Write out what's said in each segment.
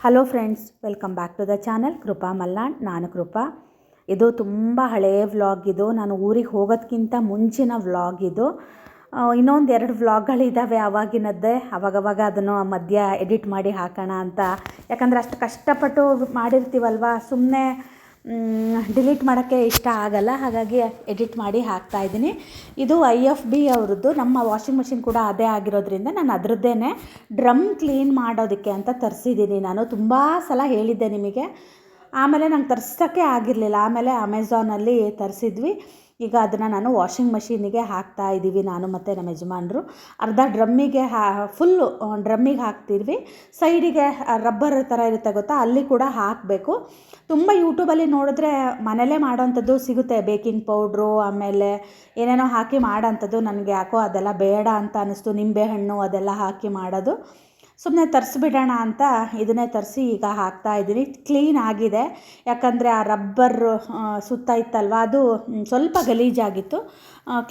hello friends welcome back to the channel Krupa Malnad ನಾನು ಕೃಪಾ ಇದು ತುಂಬ ಹಳೆಯ ವ್ಲಾಗ್ ಇದು. ನಾನು ಊರಿಗೆ ಹೋಗೋದಕ್ಕಿಂತ ಮುಂಚಿನ ವ್ಲಾಗ್ ಇದು. ಇನ್ನೊಂದು ಎರಡು ವ್ಲಾಗ್ಗಳಿದ್ದಾವೆ ಅವಾಗಿನದ್ದೇ. ಅವಾಗವಾಗ ಅದನ್ನು ಮಧ್ಯ ಎಡಿಟ್ ಮಾಡಿ ಹಾಕೋಣ ಅಂತ. ಯಾಕಂದರೆ ಅಷ್ಟು ಕಷ್ಟಪಟ್ಟು ಮಾಡಿರ್ತೀವಲ್ವ? ಸುಮ್ಮನೆ ಡಿಲೀಟ್ ಮಾಡೋಕ್ಕೆ ಇಷ್ಟ ಆಗಲ್ಲ. ಹಾಗಾಗಿ ಎಡಿಟ್ ಮಾಡಿ ಹಾಕ್ತಾ ಇದ್ದೀನಿ. ಇದು ಐ ಎಫ್ ಬಿ ಅವ್ರದ್ದು. ನಮ್ಮ ವಾಷಿಂಗ್ ಮಷಿನ್ ಕೂಡ ಅದೇ ಆಗಿರೋದ್ರಿಂದ ನಾನು ಅದರದ್ದೇ ಡ್ರಮ್ ಕ್ಲೀನ್ ಮಾಡೋದಕ್ಕೆ ಅಂತ ತರಿಸಿದ್ದೀನಿ. ನಾನು ತುಂಬ ಸಲ ಹೇಳಿದ್ದೆ ನಿಮಗೆ. ಆಮೇಲೆ ನಂಗೆ ತರ್ಸೋಕ್ಕೆ ಆಗಿರಲಿಲ್ಲ. ಆಮೇಲೆ ಅಮೆಝಾನಲ್ಲಿ ತರಿಸಿದ್ವಿ. ಈಗ ಅದನ್ನು ನಾನು ವಾಷಿಂಗ್ ಮಷೀನಿಗೆ ಹಾಕ್ತಾ ಇದ್ದೀವಿ ನಾನು ಮತ್ತು ನಮ್ಮ ಯಜಮಾನರು. ಅರ್ಧ ಡ್ರಮ್ಮಿಗೆ ಹಾ ಫುಲ್ಲು ಡ್ರಮ್ಮಿಗೆ ಹಾಕ್ತಿದ್ವಿ. ಸೈಡಿಗೆ ರಬ್ಬರ್ ಥರ ಇರುತ್ತೆ ಗೊತ್ತಾ? ಅಲ್ಲಿ ಕೂಡ ಹಾಕಬೇಕು. ತುಂಬ ಯೂಟ್ಯೂಬಲ್ಲಿ ನೋಡಿದ್ರೆ ಮನೇಲೇ ಮಾಡೋವಂಥದ್ದು ಸಿಗುತ್ತೆ. ಬೇಕಿಂಗ್ ಪೌಡ್ರು, ಆಮೇಲೆ ಏನೇನೋ ಹಾಕಿ ಮಾಡೋಂಥದ್ದು. ನನಗೆ ಯಾಕೋ ಅದೆಲ್ಲ ಬೇಡ ಅಂತ ಅನ್ನಿಸ್ತು ನಿಂಬೆಹಣ್ಣು ಅದೆಲ್ಲ ಹಾಕಿ ಮಾಡೋದು. ಸುಮ್ಮನೆ ತರಿಸ್ಬಿಡೋಣ ಅಂತ ಇದನ್ನೇ ತರಿಸಿ ಈಗ ಹಾಕ್ತಾ ಇದ್ದೀನಿ. ಕ್ಲೀನ್ ಆಗಿದೆ. ಯಾಕಂದರೆ ಆ ರಬ್ಬರ್ ಸುತ್ತ ಇತ್ತಲ್ವ, ಅದು ಸ್ವಲ್ಪ ಗಲೀಜಾಗಿತ್ತು.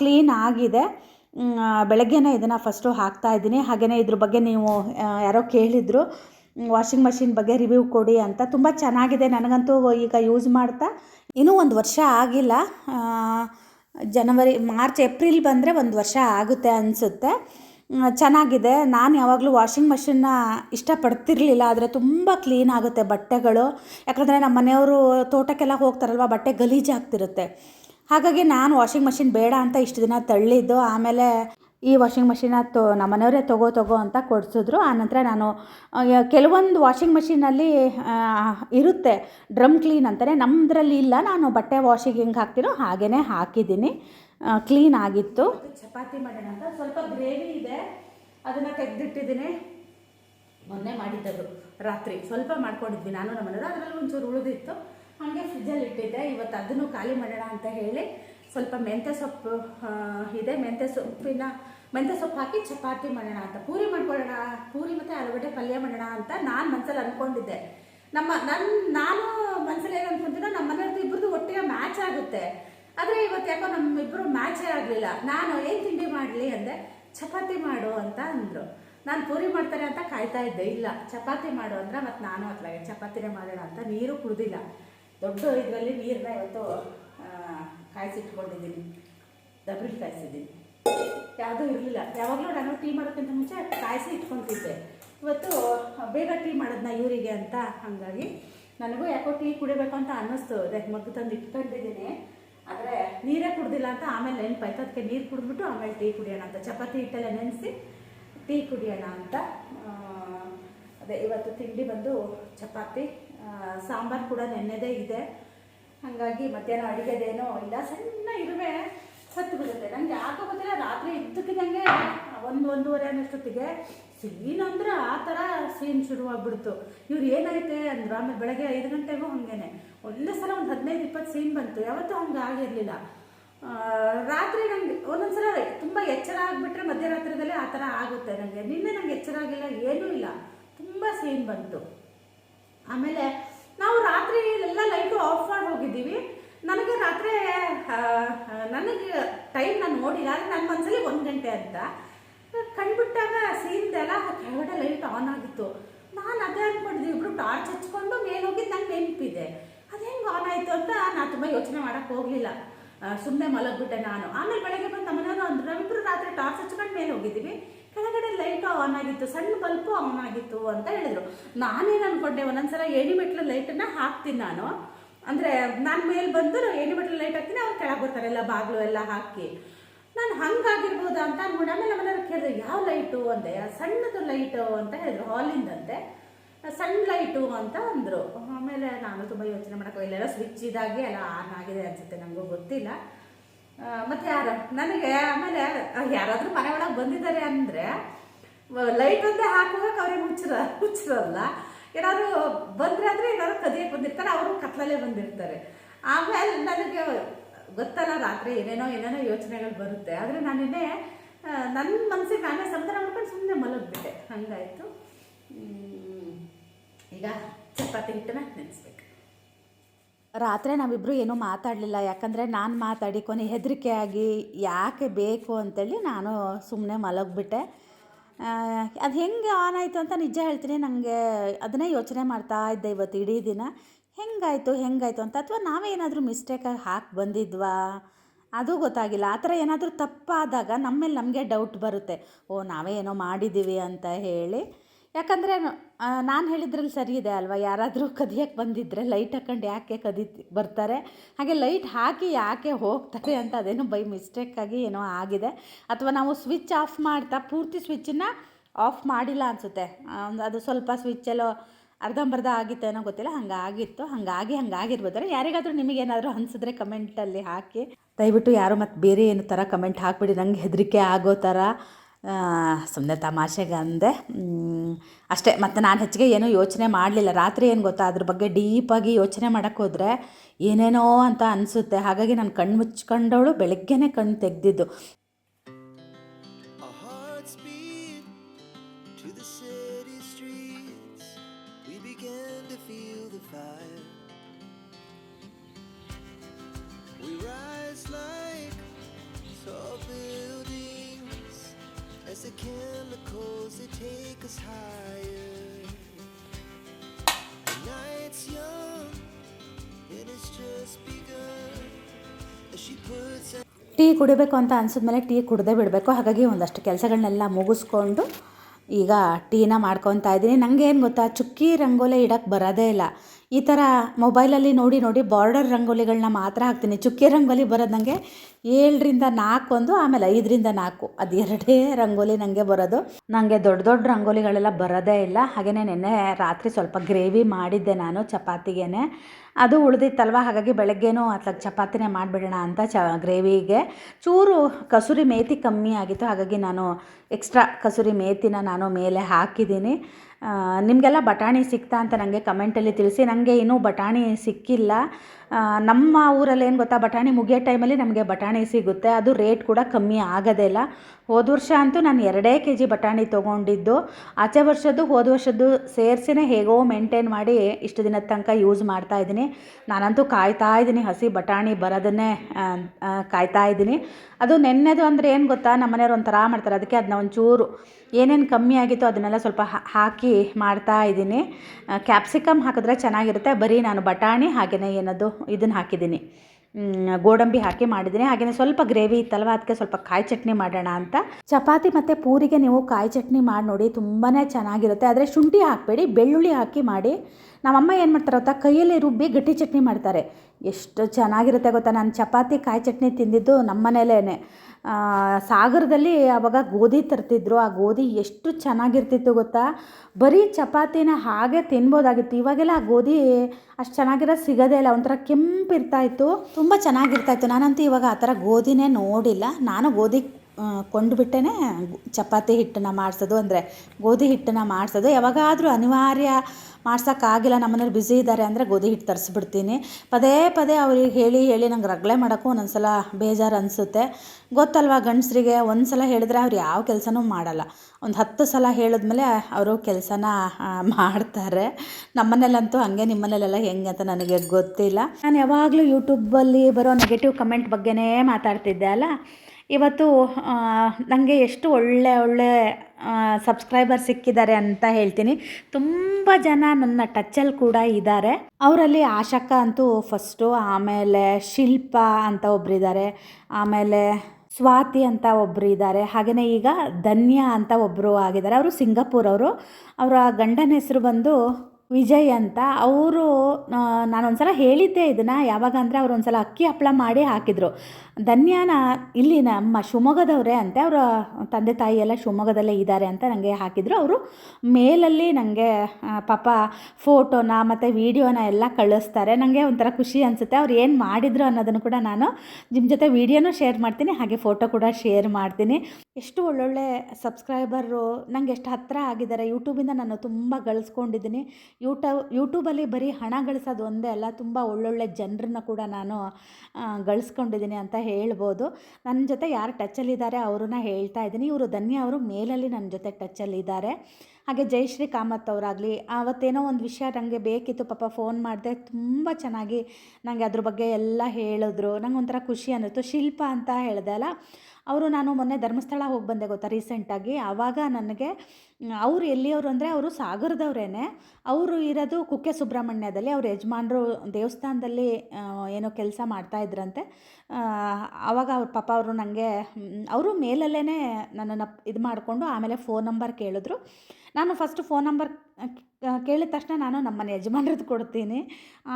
ಕ್ಲೀನ್ ಆಗಿದೆ. ಬೆಳಗ್ಗೆನೇ ಇದನ್ನು ಫಸ್ಟು ಹಾಕ್ತಾ ಇದ್ದೀನಿ. ಹಾಗೆಯೇ ಇದ್ರ ಬಗ್ಗೆ ನೀವು ಯಾರೋ ಕೇಳಿದರು ವಾಷಿಂಗ್ ಮಷಿನ್ ಬಗ್ಗೆ ರಿವ್ಯೂ ಕೊಡಿ ಅಂತ. ತುಂಬ ಚೆನ್ನಾಗಿದೆ. ನನಗಂತೂ ಈಗ ಯೂಸ್ ಮಾಡ್ತಾ ಇನ್ನೂ ಒಂದು ವರ್ಷ ಆಗಿಲ್ಲ. ಜನವರಿ ಮಾರ್ಚ್ ಏಪ್ರಿಲ್ ಬಂದರೆ ಒಂದು ವರ್ಷ ಆಗುತ್ತೆ ಅನಿಸುತ್ತೆ. ಚೆನ್ನಾಗಿದೆ. ನಾನು ಯಾವಾಗಲೂ ವಾಷಿಂಗ್ ಮಷಿನ್ನ ಇಷ್ಟಪಡ್ತಿರಲಿಲ್ಲ, ಆದರೆ ತುಂಬ ಕ್ಲೀನ್ ಆಗುತ್ತೆ ಬಟ್ಟೆಗಳು. ಯಾಕಂದರೆ ನಮ್ಮ ಮನೆಯವರು ತೋಟಕ್ಕೆಲ್ಲ ಹೋಗ್ತಾರಲ್ವ, ಬಟ್ಟೆ ಗಲೀಜಾಗ್ತಿರುತ್ತೆ ಹಾಗಾಗಿ ನಾನು ವಾಷಿಂಗ್ ಮಷಿನ್ ಬೇಡ ಅಂತ ಇಷ್ಟು ದಿನ ತಳ್ಳಿದ್ದು, ಆಮೇಲೆ ಈ ವಾಷಿಂಗ್ ಮಷಿನ ತೊ ನಮ್ಮ ಮನೆಯವರೇ ತಗೋ ತಗೋ ಅಂತ ಕೊಡಿಸಿದ್ರು. ಆನಂತರ ನಾನು ಕೆಲವೊಂದು ವಾಷಿಂಗ್ ಮಷಿನಲ್ಲಿ ಇರುತ್ತೆ ಡ್ರಮ್ ಕ್ಲೀನ್ ಅಂತಲೇ ನಮ್ಮದ್ರಲ್ಲಿ ಇಲ್ಲ, ನಾನು ಬಟ್ಟೆ ವಾಷಿಂಗ್ ಹೆಂಗೆ ಹಾಕ್ತೀನೋ ಹಾಗೇ ಹಾಕಿದ್ದೀನಿ. ಕ್ಲೀನ್ ಆಗಿತ್ತು. ಚಪಾತಿ ಮಾಡೋಣ ಅಂತ. ಸ್ವಲ್ಪ ಗ್ರೇವಿ ಇದೆ. ಅದನ್ನು ತೆಗೆದಿಟ್ಟಿದ್ದೀನಿ. ಮೊನ್ನೆ ಮಾಡಿದ್ದದು ರಾತ್ರಿ. ಸ್ವಲ್ಪ ಮಾಡ್ಕೊಂಡಿದ್ವಿ ನಾನು ನಮ್ಮ ಮನೆಯವರು ಅದರಲ್ಲಿ ಒಂಚೂರು ಉಳಿದಿತ್ತು. ಹಾಗೆ ಫ್ರಿಜ್ಜಲ್ಲಿ ಇಟ್ಟಿದ್ದೆ. ಇವತ್ತು ಅದನ್ನು ಖಾಲಿ ಮಾಡೋಣ ಅಂತ ಹೇಳಿ ಸ್ವಲ್ಪ ಮೆಂತ್ಯ ಸೊಪ್ಪು ಇದೆ. ಮೆಂತ್ಯ ಸೊಪ್ಪಿನ, ಮೆಂತ್ಯ ಸೊಪ್ಪು ಹಾಕಿ ಚಪಾತಿ ಮಾಡೋಣ ಅಂತ. ಪೂರಿ ಮಾಡ್ಕೊಳ್ಳೋಣ. ಪೂರಿ ಮತ್ತು ಆಲೂಗಡ್ಡೆ ಪಲ್ಯ ಮಾಡೋಣ ಅಂತ ನಾನು ಮನಸ್ಸಲ್ಲಿ ಅಂದ್ಕೊಂಡಿದ್ದೆ ನಮ್ಮ ನನ್ನ ನಾನು ಮನಸ್ಸಲ್ಲಿ ಏನು ಅಂದ್ಕೊಂತೀನೋ ನಮ್ಮ ಮನೆಯವ್ರದ್ದು ಇಬ್ಬರದು ಒಟ್ಟಿಗೆ ಮ್ಯಾಚ್ ಆಗುತ್ತೆ. ಆದರೆ ಇವತ್ತು ಯಾಕೋ ನಮ್ಮಿಬ್ಬರು ಮ್ಯಾಚೇ ಆಗಲಿಲ್ಲ. ನಾನು ಏನು ತಿಂಡಿ ಮಾಡಲಿ ಅಂದರೆ ಚಪಾತಿ ಮಾಡು ಅಂತ ಅಂದರು. ನಾನು ಪೂರಿ ಮಾಡ್ತಾರೆ ಅಂತ ಕಾಯ್ತಾ ಇದ್ದೆ. ಇಲ್ಲ, ಚಪಾತಿ ಮಾಡು ಅಂದ್ರೆ ಮತ್ತು ನಾನು ಅತ್ಲಾಗೆ ಚಪಾತಿನೇ ಮಾಡೋಣ ಅಂತ ನೀರು ಕುಡ್ದಿಲ್ಲ. ದೊಡ್ಡ ಇದರಲ್ಲಿ ನೀರನ್ನ ಇವತ್ತು ಕಾಯಿಸಿಟ್ಕೊಂಡಿದ್ದೀನಿ. ಡಬ್ಬಿಲ್ ಕಾಯಿಸಿದ್ದೀನಿ. ಯಾವುದೂ ಇರಲಿಲ್ಲ. ಯಾವಾಗಲೂ ನಾನು ಟೀ ಮಾಡೋಕ್ಕಿಂತ ಮುಂಚೆ ಕಾಯಿಸಿ ಇಟ್ಕೊತಿದ್ದೆ ಇವತ್ತು, ಬೇಗ ಟೀ ಮಾಡೋದನ್ನ ಇವರಿಗೆ ಅಂತ ಹಾಗಾಗಿ ನನಗೂ ಯಾಕೋ ಟೀ ಕುಡಿಬೇಕು ಅಂತ ಅನ್ನಿಸ್ತು. ಅದೇ ಮಗ್ಗು ತಂದು ಇಟ್ಕೊಂಡಿದ್ದೀನಿ ಆದರೆ ನೀರೇ ಕುಡ್ದಿಲ್ಲ ಅಂತ ಆಮೇಲೆ ನೆನಪಾಯ್ತು ಅದಕ್ಕೆ ನೀರು ಕುಡಿದ್ಬಿಟ್ಟು ಆಮೇಲೆ ಟೀ ಕುಡಿಯೋಣ ಅಂತ. ಚಪಾತಿ ಹಿಟ್ಟೆಲ್ಲ ನೆನೆಸಿ ಟೀ ಕುಡಿಯೋಣ ಅಂತ. ಅದೇ ಇವತ್ತು ತಿಂಡಿ ಬಂದು ಚಪಾತಿ. ಸಾಂಬಾರು ಕೂಡ ನೆನ್ನೆದೇ ಇದೆ. ಹಾಗಾಗಿ ಮಧ್ಯಾಹ್ನ ಅಡುಗೆದೇನೋ ಇಲ್ಲ. ಸಣ್ಣ ಇರುವೆ ಸತ್ತು ಬಿಡುತ್ತೆ. ನನಗೆ ಯಾಕೋ ಗೊತ್ತಿಲ್ಲ. ರಾತ್ರಿ ಇದ್ದಕ್ಕಿದಂಗೆ ಒಂದು ಒಂದೂವರೆ ಅನ್ನೋಷ್ಟೊತ್ತಿಗೆ ಸೀನ್ ಅಂದ್ರೆ ಆ ಥರ ಸೀನ್ ಶುರುವಾಗ್ಬಿಡ್ತು. ಇವ್ರು ಏನೈತೆ ಅಂದ್ರು ಆಮೇಲೆ ಬೆಳಗ್ಗೆ ಐದು ಗಂಟೆಗೂ ಹಾಗೇನೆ. ಒಂದೇ ಸಲ ಒಂದು ಹದಿನೈದು, ಇಪ್ಪತ್ತು ಸೀನ್ ಬಂತು. ಯಾವತ್ತೂ ಹಂಗೆ ಆಗಿರಲಿಲ್ಲ. ರಾತ್ರಿ ನನಗೆ ಒಂದೊಂದ್ಸಲ ತುಂಬ ಎಚ್ಚರ ಆಗಿಬಿಟ್ರೆ ಮಧ್ಯರಾತ್ರಿದಲ್ಲಿ ಆ ಥರ ಆಗುತ್ತೆ ನನಗೆ ನಿನ್ನೆ ನಂಗೆ ಎಚ್ಚರ ಆಗಿಲ್ಲ, ಏನೂ ಇಲ್ಲ. ತುಂಬ ಸೀನ್ ಬಂತು. ಆಮೇಲೆ ನಾವು ರಾತ್ರಿ ಎಲ್ಲ ಲೈಟು ಆಫ್ ಮಾಡಿ ಹೋಗಿದ್ದೀವಿ. ನನಗೆ ರಾತ್ರಿ ನನಗೆ ಟೈಮ್ ನಾನು ನೋಡಿಲ್ಲ. ಆದರೆ ನನ್ನ ಮನಸ್ಸಲ್ಲಿ ಒಂದು ಗಂಟೆ ಅಂತ. ಕಣ್ಬಿಟ್ಟಾಗ ಸೀನ್ದೆಲ್ಲ ಕೆಳಗಡೆ ಲೈಟ್ ಆನ್ ಆಗಿತ್ತು. ನಾನು ಅದೇ ಅಂದ್ಕೊಂಡಿದ್ದೆ ಇಬ್ರು ಟಾರ್ಚ್ ಹಚ್ಕೊಂಡು ಮೇಲೆ ಹೋಗಿದ್ದು ನೆನಪಿದೆ. ಅದು ಹೆಂಗೆ ಆನ್ ಆಯಿತು ಅಂತ ನಾನು ತುಂಬ ಯೋಚನೆ ಮಾಡೋಕ್ಕೆ ಹೋಗಲಿಲ್ಲ. ಸುಮ್ಮನೆ ಮಲಗಿಬಿಟ್ಟೆ ನಾನು. ಆಮೇಲೆ ಬೆಳಗ್ಗೆ ಬಂದು ನಮ್ಮನೇನು ಅಂದ್ರೆ ನಾವಿಬ್ರು ರಾತ್ರಿ ಟಾರ್ಚ್ ಹಚ್ಕೊಂಡು ಮೇಲೆ ಹೋಗಿದ್ದೀವಿ ಕೆಳಗಡೆ ಲೈಟ್ ಆನ್ ಆಗಿತ್ತು, ಸಣ್ಣ ಬಲ್ಪು ಆನ್ ಆಗಿತ್ತು ಅಂತ ಹೇಳಿದ್ರು. ನಾನೇನು ಅನ್ಕೊಂಡೆ, ಒಂದೊಂದ್ಸಲ ಏಣಿ ಮೆಟ್ಲು ಲೈಟನ್ನ ಹಾಕ್ತೀನಿ ನಾನು. ಅಂದರೆ ನಾನು ಮೇಲೆ ಬಂದು ಮೆಟ್ಲು ಲೈಟ್ ಹಾಕ್ತೀನಿ, ಅವ್ರು ಕೆಳಗೆ ಬರ್ತಾರೆ, ಎಲ್ಲ ಬಾಗಿಲು ಎಲ್ಲ ಹಾಕಿ. ನಾನು ಹಂಗಾಗಿರ್ಬೋದಾ ಅಂತ ಅನ್ಕೊಂಡು. ಆಮೇಲೆ ಮನೆಯವ್ರು ಕೇಳಿದೆ ಯಾವ ಲೈಟು? ಅಂದೆ. "ಆ ಸಣ್ಣದು ಲೈಟು ಅಂತ ಹೇಳಿದ್ರು ಹಾಲಿಂದಂತೆ ಸಣ್ಣ ಲೈಟು ಅಂತ ಅಂದರು. ಆಮೇಲೆ ನಾನು ತುಂಬ ಯೋಚನೆ ಮಾಡೋಕೆ ಇಲ್ಲೆಲ್ಲ ಸ್ವಿಚ್ ಇದಾಗಿ, ಎಲ್ಲ ಆನ್ ಆಗಿದೆ ಅನಿಸುತ್ತೆ ನನಗೂ ಗೊತ್ತಿಲ್ಲ. ಮತ್ತೆ ಯಾರು? ನನಗೆ, ಆಮೇಲೆ ಯಾರಾದರೂ ಮನೆ ಒಳಗೆ ಬಂದಿದ್ದಾರೆ ಅಂದರೆ ಲೈಟ್ ಒಂದೇ ಹಾಕುವಾಗ ಅವ್ರಿಗೆ ಮುಚ್ಚಿರ, ಮುಚ್ಚಿರಲ್ಲ. ಏನಾದರೂ ಬಂದರೆ ಅಂದರೆ ಏನಾದ್ರು ಕದಿಯಕ್ಕೆ ಬಂದಿರ್ತಾರೆ, ಅವರು ಕತ್ಲಲ್ಲೇ ಬಂದಿರ್ತಾರೆ. ಆಮೇಲೆ ನನಗೆ ಗೊತ್ತಲ್ಲ ರಾತ್ರಿ ಏನೇನೋ ಏನೇನೋ ಯೋಚನೆಗಳು ಬರುತ್ತೆ. ಆದರೆ ನಾನಿನ್ನೇ ನನ್ನ ಮನಸ್ಸಿಗೆ ನಾನೇ ಸಮಾಧಾನ ಮಾಡ್ಕೊಂಡು ಸುಮ್ಮನೆ ಮಲಗಿಬಿಟ್ಟೆ. ಹಂಗಾಯಿತು. ಈಗ ಚಪಾತಿ ಹಿಟ್ಟನ್ನ ನೆನೆಸ್ಬೇಕು. ರಾತ್ರಿ ನಾವಿಬ್ಬರು ಏನೂ ಮಾತಾಡಲಿಲ್ಲ. ಯಾಕಂದರೆ ನಾನು ಮಾತಾಡಿ ಕೊನೆ ಹೆದರಿಕೆ ಆಗಿ ಯಾಕೆ ಬೇಕು ಅಂತೇಳಿ ನಾನು ಸುಮ್ಮನೆ ಮಲಗಿಬಿಟ್ಟೆ. ಅದು ಹೆಂಗೆ ಆನ್ ಆಯಿತು ಅಂತ ನಿಜ ಹೇಳ್ತೀನಿ. ನನಗೆ ಅದನ್ನೇ ಯೋಚನೆ ಮಾಡ್ತಾ ಇದ್ದೆ ಇವತ್ತು ಇಡೀ ದಿನ. ಹೆಂಗಾಯಿತು ಹೆಂಗಾಯಿತು ಅಂತ ಅಥವಾ ನಾವೇ ಏನಾದರೂ ಮಿಸ್ಟೇಕಾಗಿ ಹಾಕಿ ಬಂದಿದ್ವಾ? ಅದು ಗೊತ್ತಾಗಿಲ್ಲ. ಆ ಥರ ಏನಾದರೂ ತಪ್ಪಾದಾಗ ನಮ್ಮ ಮೇಲೆ ನಮಗೆ ಡೌಟ್ ಬರುತ್ತೆ. ಓ, ನಾವೇ ಏನೋ ಮಾಡಿದ್ದೀವಿ ಅಂತ ಹೇಳಿ. ಯಾಕಂದರೆ ನಾನು ಹೇಳಿದ್ರಲ್ಲಿ ಸರಿ ಇದೆ ಅಲ್ವಾ? ಯಾರಾದರೂ ಕದಿಯಕ್ಕೆ ಬಂದಿದ್ದರೆ ಲೈಟ್ ಹಾಕ್ಕೊಂಡು ಯಾಕೆ ಕದಿ ಬರ್ತಾರೆ? ಹಾಗೆ ಲೈಟ್ ಹಾಕಿ ಯಾಕೆ ಹೋಗ್ತಾರೆ ಅಂತ ಅದೇನೋ ಬೈ ಮಿಸ್ಟೇಕಾಗಿ ಏನೋ ಆಗಿದೆ. ಅಥವಾ ನಾವು ಸ್ವಿಚ್ ಆಫ್ ಮಾಡ್ತಾ, ಪೂರ್ತಿ ಸ್ವಿಚ್ಚನ್ನು ಆಫ್ ಮಾಡಿಲ್ಲ ಅನಿಸುತ್ತೆ. ಅದು ಸ್ವಲ್ಪ ಸ್ವಿಚ್ಚೆಲ್ಲೋ ಅರ್ಧಂಬರ್ಧ ಆಗಿತ್ತೇನೋ ಗೊತ್ತಿಲ್ಲ, ಹಂಗಾಗಿತ್ತು, ಹಂಗಾಗಿ ಹಂಗಾಗಿರ್ಬೋದಾರೆ ಯಾರಿಗಾದರೂ ನಿಮಗೇನಾದರೂ ಅನಿಸಿದ್ರೆ ಕಮೆಂಟಲ್ಲಿ ಹಾಕಿ. ದಯವಿಟ್ಟು ಯಾರು ಮತ್ತು ಬೇರೆ ಏನು ಥರ ಕಮೆಂಟ್ ಹಾಕ್ಬಿಡಿ, ನಂಗೆ ಹೆದರಿಕೆ ಆಗೋ ಥರ ಸುಮ್ಮನೆ ತಮಾಷೆಗಂದೆ ಅಷ್ಟೇ. ಮತ್ತು ನಾನು ಹೆಚ್ಚಿಗೆ ಏನೂ ಯೋಚನೆ ಮಾಡಲಿಲ್ಲ. ರಾತ್ರಿ ಏನು ಗೊತ್ತಾ, ಅದ್ರ ಬಗ್ಗೆ ಡೀಪಾಗಿ ಯೋಚನೆ ಮಾಡೋಕ್ಕೆ ಹೋದರೆ ಏನೇನೋ ಅಂತ ಅನಿಸುತ್ತೆ. ಹಾಗಾಗಿ ನಾನು ಕಣ್ಣು ಮುಚ್ಕೊಂಡವಳು ಬೆಳಗ್ಗೆನೇ ಕಣ್ಣು ತೆಗೆದಿದ್ದು. ಟೀ ಕುಡಿಬೇಕು ಅಂತ ಅನ್ಸಿದ್ಮೇಲೆ ಟೀ ಕುಡ್ದೇ ಬಿಡಬೇಕು. ಹಾಗಾಗಿ ಒಂದಷ್ಟು ಕೆಲಸಗಳನ್ನೆಲ್ಲ ಮುಗಿಸ್ಕೊಂಡು ಈಗ ಟೀನ ಮಾಡ್ಕೊತಾ ಇದ್ದೀನಿ. ನನಗೆ ಏನು ಗೊತ್ತಾ, ಚುಕ್ಕಿ ರಂಗೋಲೆ ಇಡಕ್ಕೆ ಬರೋದೇ ಇಲ್ಲ. ಈ ಥರ ಮೊಬೈಲಲ್ಲಿ ನೋಡಿ ನೋಡಿ ಬಾರ್ಡರ್ ರಂಗೋಲಿಗಳನ್ನ ಮಾತ್ರ ಹಾಕ್ತೀನಿ. ಚುಕ್ಕೆ ರಂಗೋಲಿ ಬರೋದು ನನಗೆ ಏಳರಿಂದ ನಾಲ್ಕು ಒಂದು, ಆಮೇಲೆ ಐದರಿಂದ ನಾಲ್ಕು. ಅದು ಎರಡೇ ರಂಗೋಲಿ ನನಗೆ ಬರೋದು. ನನಗೆ ದೊಡ್ಡ ದೊಡ್ಡ ರಂಗೋಲಿಗಳೆಲ್ಲ ಬರೋದೇ ಇಲ್ಲ. ಹಾಗೆಯೇ ನೆನ್ನೆ ರಾತ್ರಿ ಸ್ವಲ್ಪ ಗ್ರೇವಿ ಮಾಡಿದ್ದೆ ನಾನು ಚಪಾತಿಗೇನೆ. ಅದು ಉಳಿದಿತ್ತಲ್ವ? ಹಾಗಾಗಿ ಬೆಳಗ್ಗೆನೂ ಅತ್ಲಾಗ ಚಪಾತಿನೇ ಮಾಡಿಬಿಡೋಣ ಅಂತ ಚ ಗ್ರೇವಿಗೆ. ಚೂರು ಕಸೂರಿ ಮೇತಿ ಕಮ್ಮಿ ಆಗಿತ್ತು. ಹಾಗಾಗಿ ನಾನು ಎಕ್ಸ್ಟ್ರಾ ಕಸೂರಿ ಮೇತಿನ ನಾನು ಮೇಲೆ ಹಾಕಿದ್ದೀನಿ. ನಿಮಗೆಲ್ಲ ಬಟಾಣಿ ಸಿಕ್ತಾ ಅಂತ ನನಗೆ ಕಮೆಂಟಲ್ಲಿ ತಿಳಿಸಿ. ನನಗೆ ಇನ್ನೂ ಬಟಾಣಿ ಸಿಕ್ಕಿಲ್ಲ. ನಮ್ಮ ಊರಲ್ಲಿ ಏನು ಗೊತ್ತಾ, ಬಟಾಣಿ ಮುಗಿಯೋ ಟೈಮಲ್ಲಿ ನಮಗೆ ಬಟಾಣಿ ಸಿಗುತ್ತೆ. ಅದು ರೇಟ್ ಕೂಡ ಕಮ್ಮಿ ಆಗೋದೇ ಇಲ್ಲ. ಹೋದ ವರ್ಷ ಅಂತೂ ನಾನು ಎರಡೇ ಕೆ ಜಿ ಬಟಾಣಿ ತೊಗೊಂಡಿದ್ದು. ಆಚೆ ವರ್ಷದ್ದು, ಹೋದ ವರ್ಷದ್ದು ಸೇರಿಸಿನೇ ಹೇಗೋ ಮೇಂಟೈನ್ ಮಾಡಿ ಇಷ್ಟು ದಿನದ ತನಕ ಯೂಸ್ ಮಾಡ್ತಾ ಇದ್ದೀನಿ. ನಾನಂತೂ ಕಾಯ್ತಾ ಇದ್ದೀನಿ, ಹಸಿ ಬಟಾಣಿ ಬರೋದನ್ನೇ ಕಾಯ್ತಾ ಇದ್ದೀನಿ. ಅದು ನೆನ್ನೆದು ಅಂದರೆ ಏನು ಗೊತ್ತಾ ನಮ್ಮ ಮನೆಯವ್ರು ಒಂಥರ ಮಾಡ್ತಾರೆ. ಅದಕ್ಕೆ ಅದನ್ನ ಒಂಚೂರು ಏನೇನು ಕಮ್ಮಿ ಆಗಿತ್ತು ಅದನ್ನೆಲ್ಲ ಸ್ವಲ್ಪ ಹಾಕಿ ಮಾಡ್ತಾ ಇದ್ದೀನಿ. ಕ್ಯಾಪ್ಸಿಕಮ್ ಹಾಕಿದ್ರೆ ಚೆನ್ನಾಗಿರುತ್ತೆ. ಬರೀ ನಾನು ಬಟಾಣಿ ಹಾಗೆಯೇ ಏನದು ಇದನ್ನು ಹಾಕಿದ್ದೀನಿ. ಗೋಡಂಬಿ ಹಾಕಿ ಮಾಡಿದ್ದೀನಿ. ಹಾಗೆಯೇ ಸ್ವಲ್ಪ ಗ್ರೇವಿ ಇತ್ತಲ್ವ? ಅದಕ್ಕೆ ಸ್ವಲ್ಪ ಕಾಯಿ ಚಟ್ನಿ ಮಾಡೋಣ ಅಂತ. ಚಪಾತಿ ಮತ್ತು ಪೂರಿಗೆ ನೀವು ಕಾಯಿ ಚಟ್ನಿ ಮಾಡಿ ನೋಡಿ ತುಂಬಾ ಚೆನ್ನಾಗಿರುತ್ತೆ. ಆದರೆ ಶುಂಠಿ ಹಾಕಬೇಡಿ, ಬೆಳ್ಳುಳ್ಳಿ ಹಾಕಿ ಮಾಡಿ. ನಮ್ಮಮ್ಮ ಏನು ಮಾಡ್ತಾರೆ ಗೊತ್ತಾ? ಕೈಯಲ್ಲಿ ರುಬ್ಬಿ ಗಟ್ಟಿ ಚಟ್ನಿ ಮಾಡ್ತಾರೆ. ಎಷ್ಟು ಚೆನ್ನಾಗಿರುತ್ತೆ ಗೊತ್ತಾ? ನಾನು ಚಪಾತಿ ಕಾಯಿ ಚಟ್ನಿ ತಿಂದಿದ್ದು ನಮ್ಮ ಮನೇಲೇ ಸಾಗರದಲ್ಲಿ ಆವಾಗ ಗೋಧಿ ತರ್ತಿದ್ರು. ಆ ಗೋಧಿ ಎಷ್ಟು ಚೆನ್ನಾಗಿರ್ತಿತ್ತು ಗೊತ್ತಾ? ಬರೀ ಚಪಾತಿನ ಹಾಗೆ ತಿನ್ಬೋದಾಗಿತ್ತು. ಇವಾಗೆಲ್ಲ ಆ ಗೋಧಿ ಅಷ್ಟು ಚೆನ್ನಾಗಿರೋದು ಸಿಗೋದೇ ಇಲ್ಲ. ಒಂಥರ ಕೆಂಪು ಇರ್ತಾಯಿತ್ತು ತುಂಬ ಚೆನ್ನಾಗಿರ್ತಾಯಿತ್ತು ನಾನಂತೂ ಇವಾಗ ಆ ಥರ ಗೋಧಿನೇ ನೋಡಿಲ್ಲ. ನಾನು ಗೋಧಿ ಕೊಂಡುಬಿಟ್ಟೇ ಚಪಾತಿ ಹಿಟ್ಟನ್ನು ಮಾಡಿಸೋದು. ಅಂದರೆ ಗೋಧಿ ಹಿಟ್ಟನ್ನು ಮಾಡಿಸೋದು. ಯಾವಾಗಾದರೂ ಅನಿವಾರ್ಯ ಮಾಡ್ಸೋಕ್ಕಾಗಿಲ್ಲ ನಮ್ಮನೇಲಿ ಬ್ಯುಸಿ ಇದ್ದಾರೆ ಅಂದರೆ ಗೋಧಿ ಹಿಟ್ಟು ತರಿಸ್ಬಿಡ್ತೀನಿ. ಪದೇ ಪದೇ ಅವ್ರಿಗೆ ಹೇಳಿ ಹೇಳಿ ನಂಗೆ ರಗಳೆ ಮಾಡೋಕ್ಕೂ ಒಂದೊಂದು ಸಲ ಬೇಜಾರು ಅನಿಸುತ್ತೆ. ಗೊತ್ತಲ್ವಾ ಗಂಡಸರಿಗೆ? ಒಂದು ಸಲ ಹೇಳಿದ್ರೆ ಅವ್ರು ಯಾವ ಕೆಲಸನೂ ಮಾಡಲ್ಲ. ಒಂದು ಹತ್ತು ಸಲ ಹೇಳಿದ್ಮೇಲೆ ಅವರು ಕೆಲಸನ ಮಾಡ್ತಾರೆ. ನಮ್ಮನೇಲಂತೂ ಹಂಗೆ ನಿಮ್ಮನೇಲೆಲ್ಲ ಹೆಂಗೆ ಅಂತ ನನಗೆ ಗೊತ್ತಿಲ್ಲ. ನಾನು ಯಾವಾಗಲೂ ಯೂಟ್ಯೂಬಲ್ಲಿ ಬರೋ ನೆಗೆಟಿವ್ ಕಮೆಂಟ್ ಬಗ್ಗೆನೇ ಮಾತಾಡ್ತಿದ್ದೆ ಅಲ್ಲ? ಇವತ್ತು ನನಗೆ ಎಷ್ಟು ಒಳ್ಳೆ ಒಳ್ಳೆ ಸಬ್ಸ್ಕ್ರೈಬರ್ ಸಿಕ್ಕಿದ್ದಾರೆ ಅಂತ ಹೇಳ್ತೀನಿ. ತುಂಬ ಜನ ನನ್ನ ಟಚ್ಚಲ್ಲಿ ಕೂಡ ಇದ್ದಾರೆ. ಅವರಲ್ಲಿ ಆಶಕ ಅಂತೂ ಫಸ್ಟು ಆಮೇಲೆ ಶಿಲ್ಪ ಅಂತ ಒಬ್ಬರಿದ್ದಾರೆ ಆಮೇಲೆ ಸ್ವಾತಿ ಅಂತ ಒಬ್ಬರು ಇದ್ದಾರೆ ಹಾಗೆಯೇ ಈಗ ಧನ್ಯಾ ಅಂತ ಒಬ್ಬರು ಆಗಿದ್ದಾರೆ. ಅವರು ಸಿಂಗಾಪುರ್ ಅವರು. ಅವರ ಗಂಡನ ಹೆಸರು ಬಂದು ವಿಜಯ್ ಅಂತ. ಅವರು ನಾನೊಂದು ಸಲ ಹೇಳಿದ್ದೆ ಇದನ್ನು. ಯಾವಾಗ ಅಂದರೆ ಅವ್ರು ಒಂದು ಸಲ ಅಕ್ಕಿ ಹಪ್ಪಳ ಮಾಡಿ ಹಾಕಿದರು. ಧನ್ಯಾನ ಇಲ್ಲಿ ನಮ್ಮ ಶಿವಮೊಗ್ಗದವರೇ ಅಂತೆ. ಅವರ ತಂದೆ ತಾಯಿ ಎಲ್ಲ ಶಿವಮೊಗ್ಗದಲ್ಲೇ ಇದ್ದಾರೆ ಅಂತ ನನಗೆ ಹಾಕಿದರು. ಅವರು ಮೇಲಲ್ಲಿ ನನಗೆ ಪಾಪ ಫೋಟೋನ ಮತ್ತು ವೀಡಿಯೋನ ಎಲ್ಲ ಕಳಿಸ್ತಾರೆ. ನನಗೆ ಒಂಥರ ಖುಷಿ ಅನಿಸುತ್ತೆ. ಅವ್ರು ಏನು ಮಾಡಿದರು ಅನ್ನೋದನ್ನು ಕೂಡ ನಾನು ನಿಮ್ಮ ಜೊತೆ ವೀಡಿಯೋನೂ ಶೇರ್ ಮಾಡ್ತೀನಿ, ಹಾಗೆ ಫೋಟೋ ಕೂಡ ಶೇರ್ ಮಾಡ್ತೀನಿ. ಎಷ್ಟು ಒಳ್ಳೊಳ್ಳೆ ಸಬ್ಸ್ಕ್ರೈಬರು ನನಗೆ ಎಷ್ಟು ಹತ್ತಿರ ಆಗಿದ್ದಾರೆ. ಯೂಟ್ಯೂಬಿಂದ ನಾನು ತುಂಬ ಗಳಿಸ್ಕೊಂಡಿದ್ದೀನಿ. ಯೂಟ್ಯೂಬ್ ಯೂಟ್ಯೂಬಲ್ಲಿ ಬರೀ ಹಣ ಗಳಿಸೋದು ಒಂದೇ ಅಲ್ಲ, ತುಂಬ ಒಳ್ಳೊಳ್ಳೆ ಜನರನ್ನ ಕೂಡ ನಾನು ಗಳಿಸ್ಕೊಂಡಿದ್ದೀನಿ ಅಂತ ಹೇಳ್ಬೋದು. ನನ್ನ ಜೊತೆ ಯಾರು ಟಚ್ಚಲ್ಲಿದ್ದಾರೆ ಅವ್ರನ್ನ ಹೇಳ್ತಾ ಇದ್ದೀನಿ. ಇವರು ಧನ್ಯ ಅವರು ಮೇಲಲ್ಲಿ ನನ್ನ ಜೊತೆ ಟಚ್ಚಲ್ಲಿದ್ದಾರೆ ಹಾಗೆ ಜಯಶ್ರೀ ಕಾಮತ್ ಅವರಾಗಲಿ. ಆವತ್ತೇನೋ ಒಂದು ವಿಷಯ ನನಗೆ ಬೇಕಿತ್ತು, ಪಾಪ ಫೋನ್ ಮಾಡಿದೆ, ತುಂಬ ಚೆನ್ನಾಗಿ ನನಗೆ ಅದ್ರ ಬಗ್ಗೆ ಎಲ್ಲ ಹೇಳಿದ್ರು. ನಂಗೆ ಒಂಥರ ಖುಷಿ ಅನ್ನಿಸ್ತು. ಶಿಲ್ಪ ಅಂತ ಹೇಳಿದೆ ಅಲ್ಲ, ಅವರು ನಾನು ಮೊನ್ನೆ ಧರ್ಮಸ್ಥಳ ಹೋಗಿ ಬಂದೆ ಗೊತ್ತಾ ರೀಸೆಂಟಾಗಿ ಆವಾಗ ನನಗೆ, ಅವರು ಎಲ್ಲಿಯವರು ಅಂದರೆ ಅವರು ಸಾಗರದವ್ರೇನೆ. ಅವರು ಇರೋದು ಕುಕ್ಕೆ ಸುಬ್ರಹ್ಮಣ್ಯದಲ್ಲಿ. ಅವ್ರ ಯಜಮಾನರು ದೇವಸ್ಥಾನದಲ್ಲಿ ಏನೋ ಕೆಲಸ ಮಾಡ್ತಾ ಇದ್ರಂತೆ. ಆವಾಗ ಅವ್ರ ಪಾಪ ಅವರು ನನಗೆ ಅವರು ಮೇಲಲ್ಲೇ ನನ್ನನ್ನು ಇದು ಮಾಡಿಕೊಂಡು ಆಮೇಲೆ ಫೋನ್ ನಂಬರ್ ಕೇಳಿದ್ರು. ನಾನು ಫಸ್ಟ್ ಫೋನ್ ನಂಬರ್ ಕೇಳಿದ ತಕ್ಷಣ ನಾನು ನಮ್ಮನೆ ಯಜಮಾನ್ರದ್ದು ಕೊಡ್ತೀನಿ.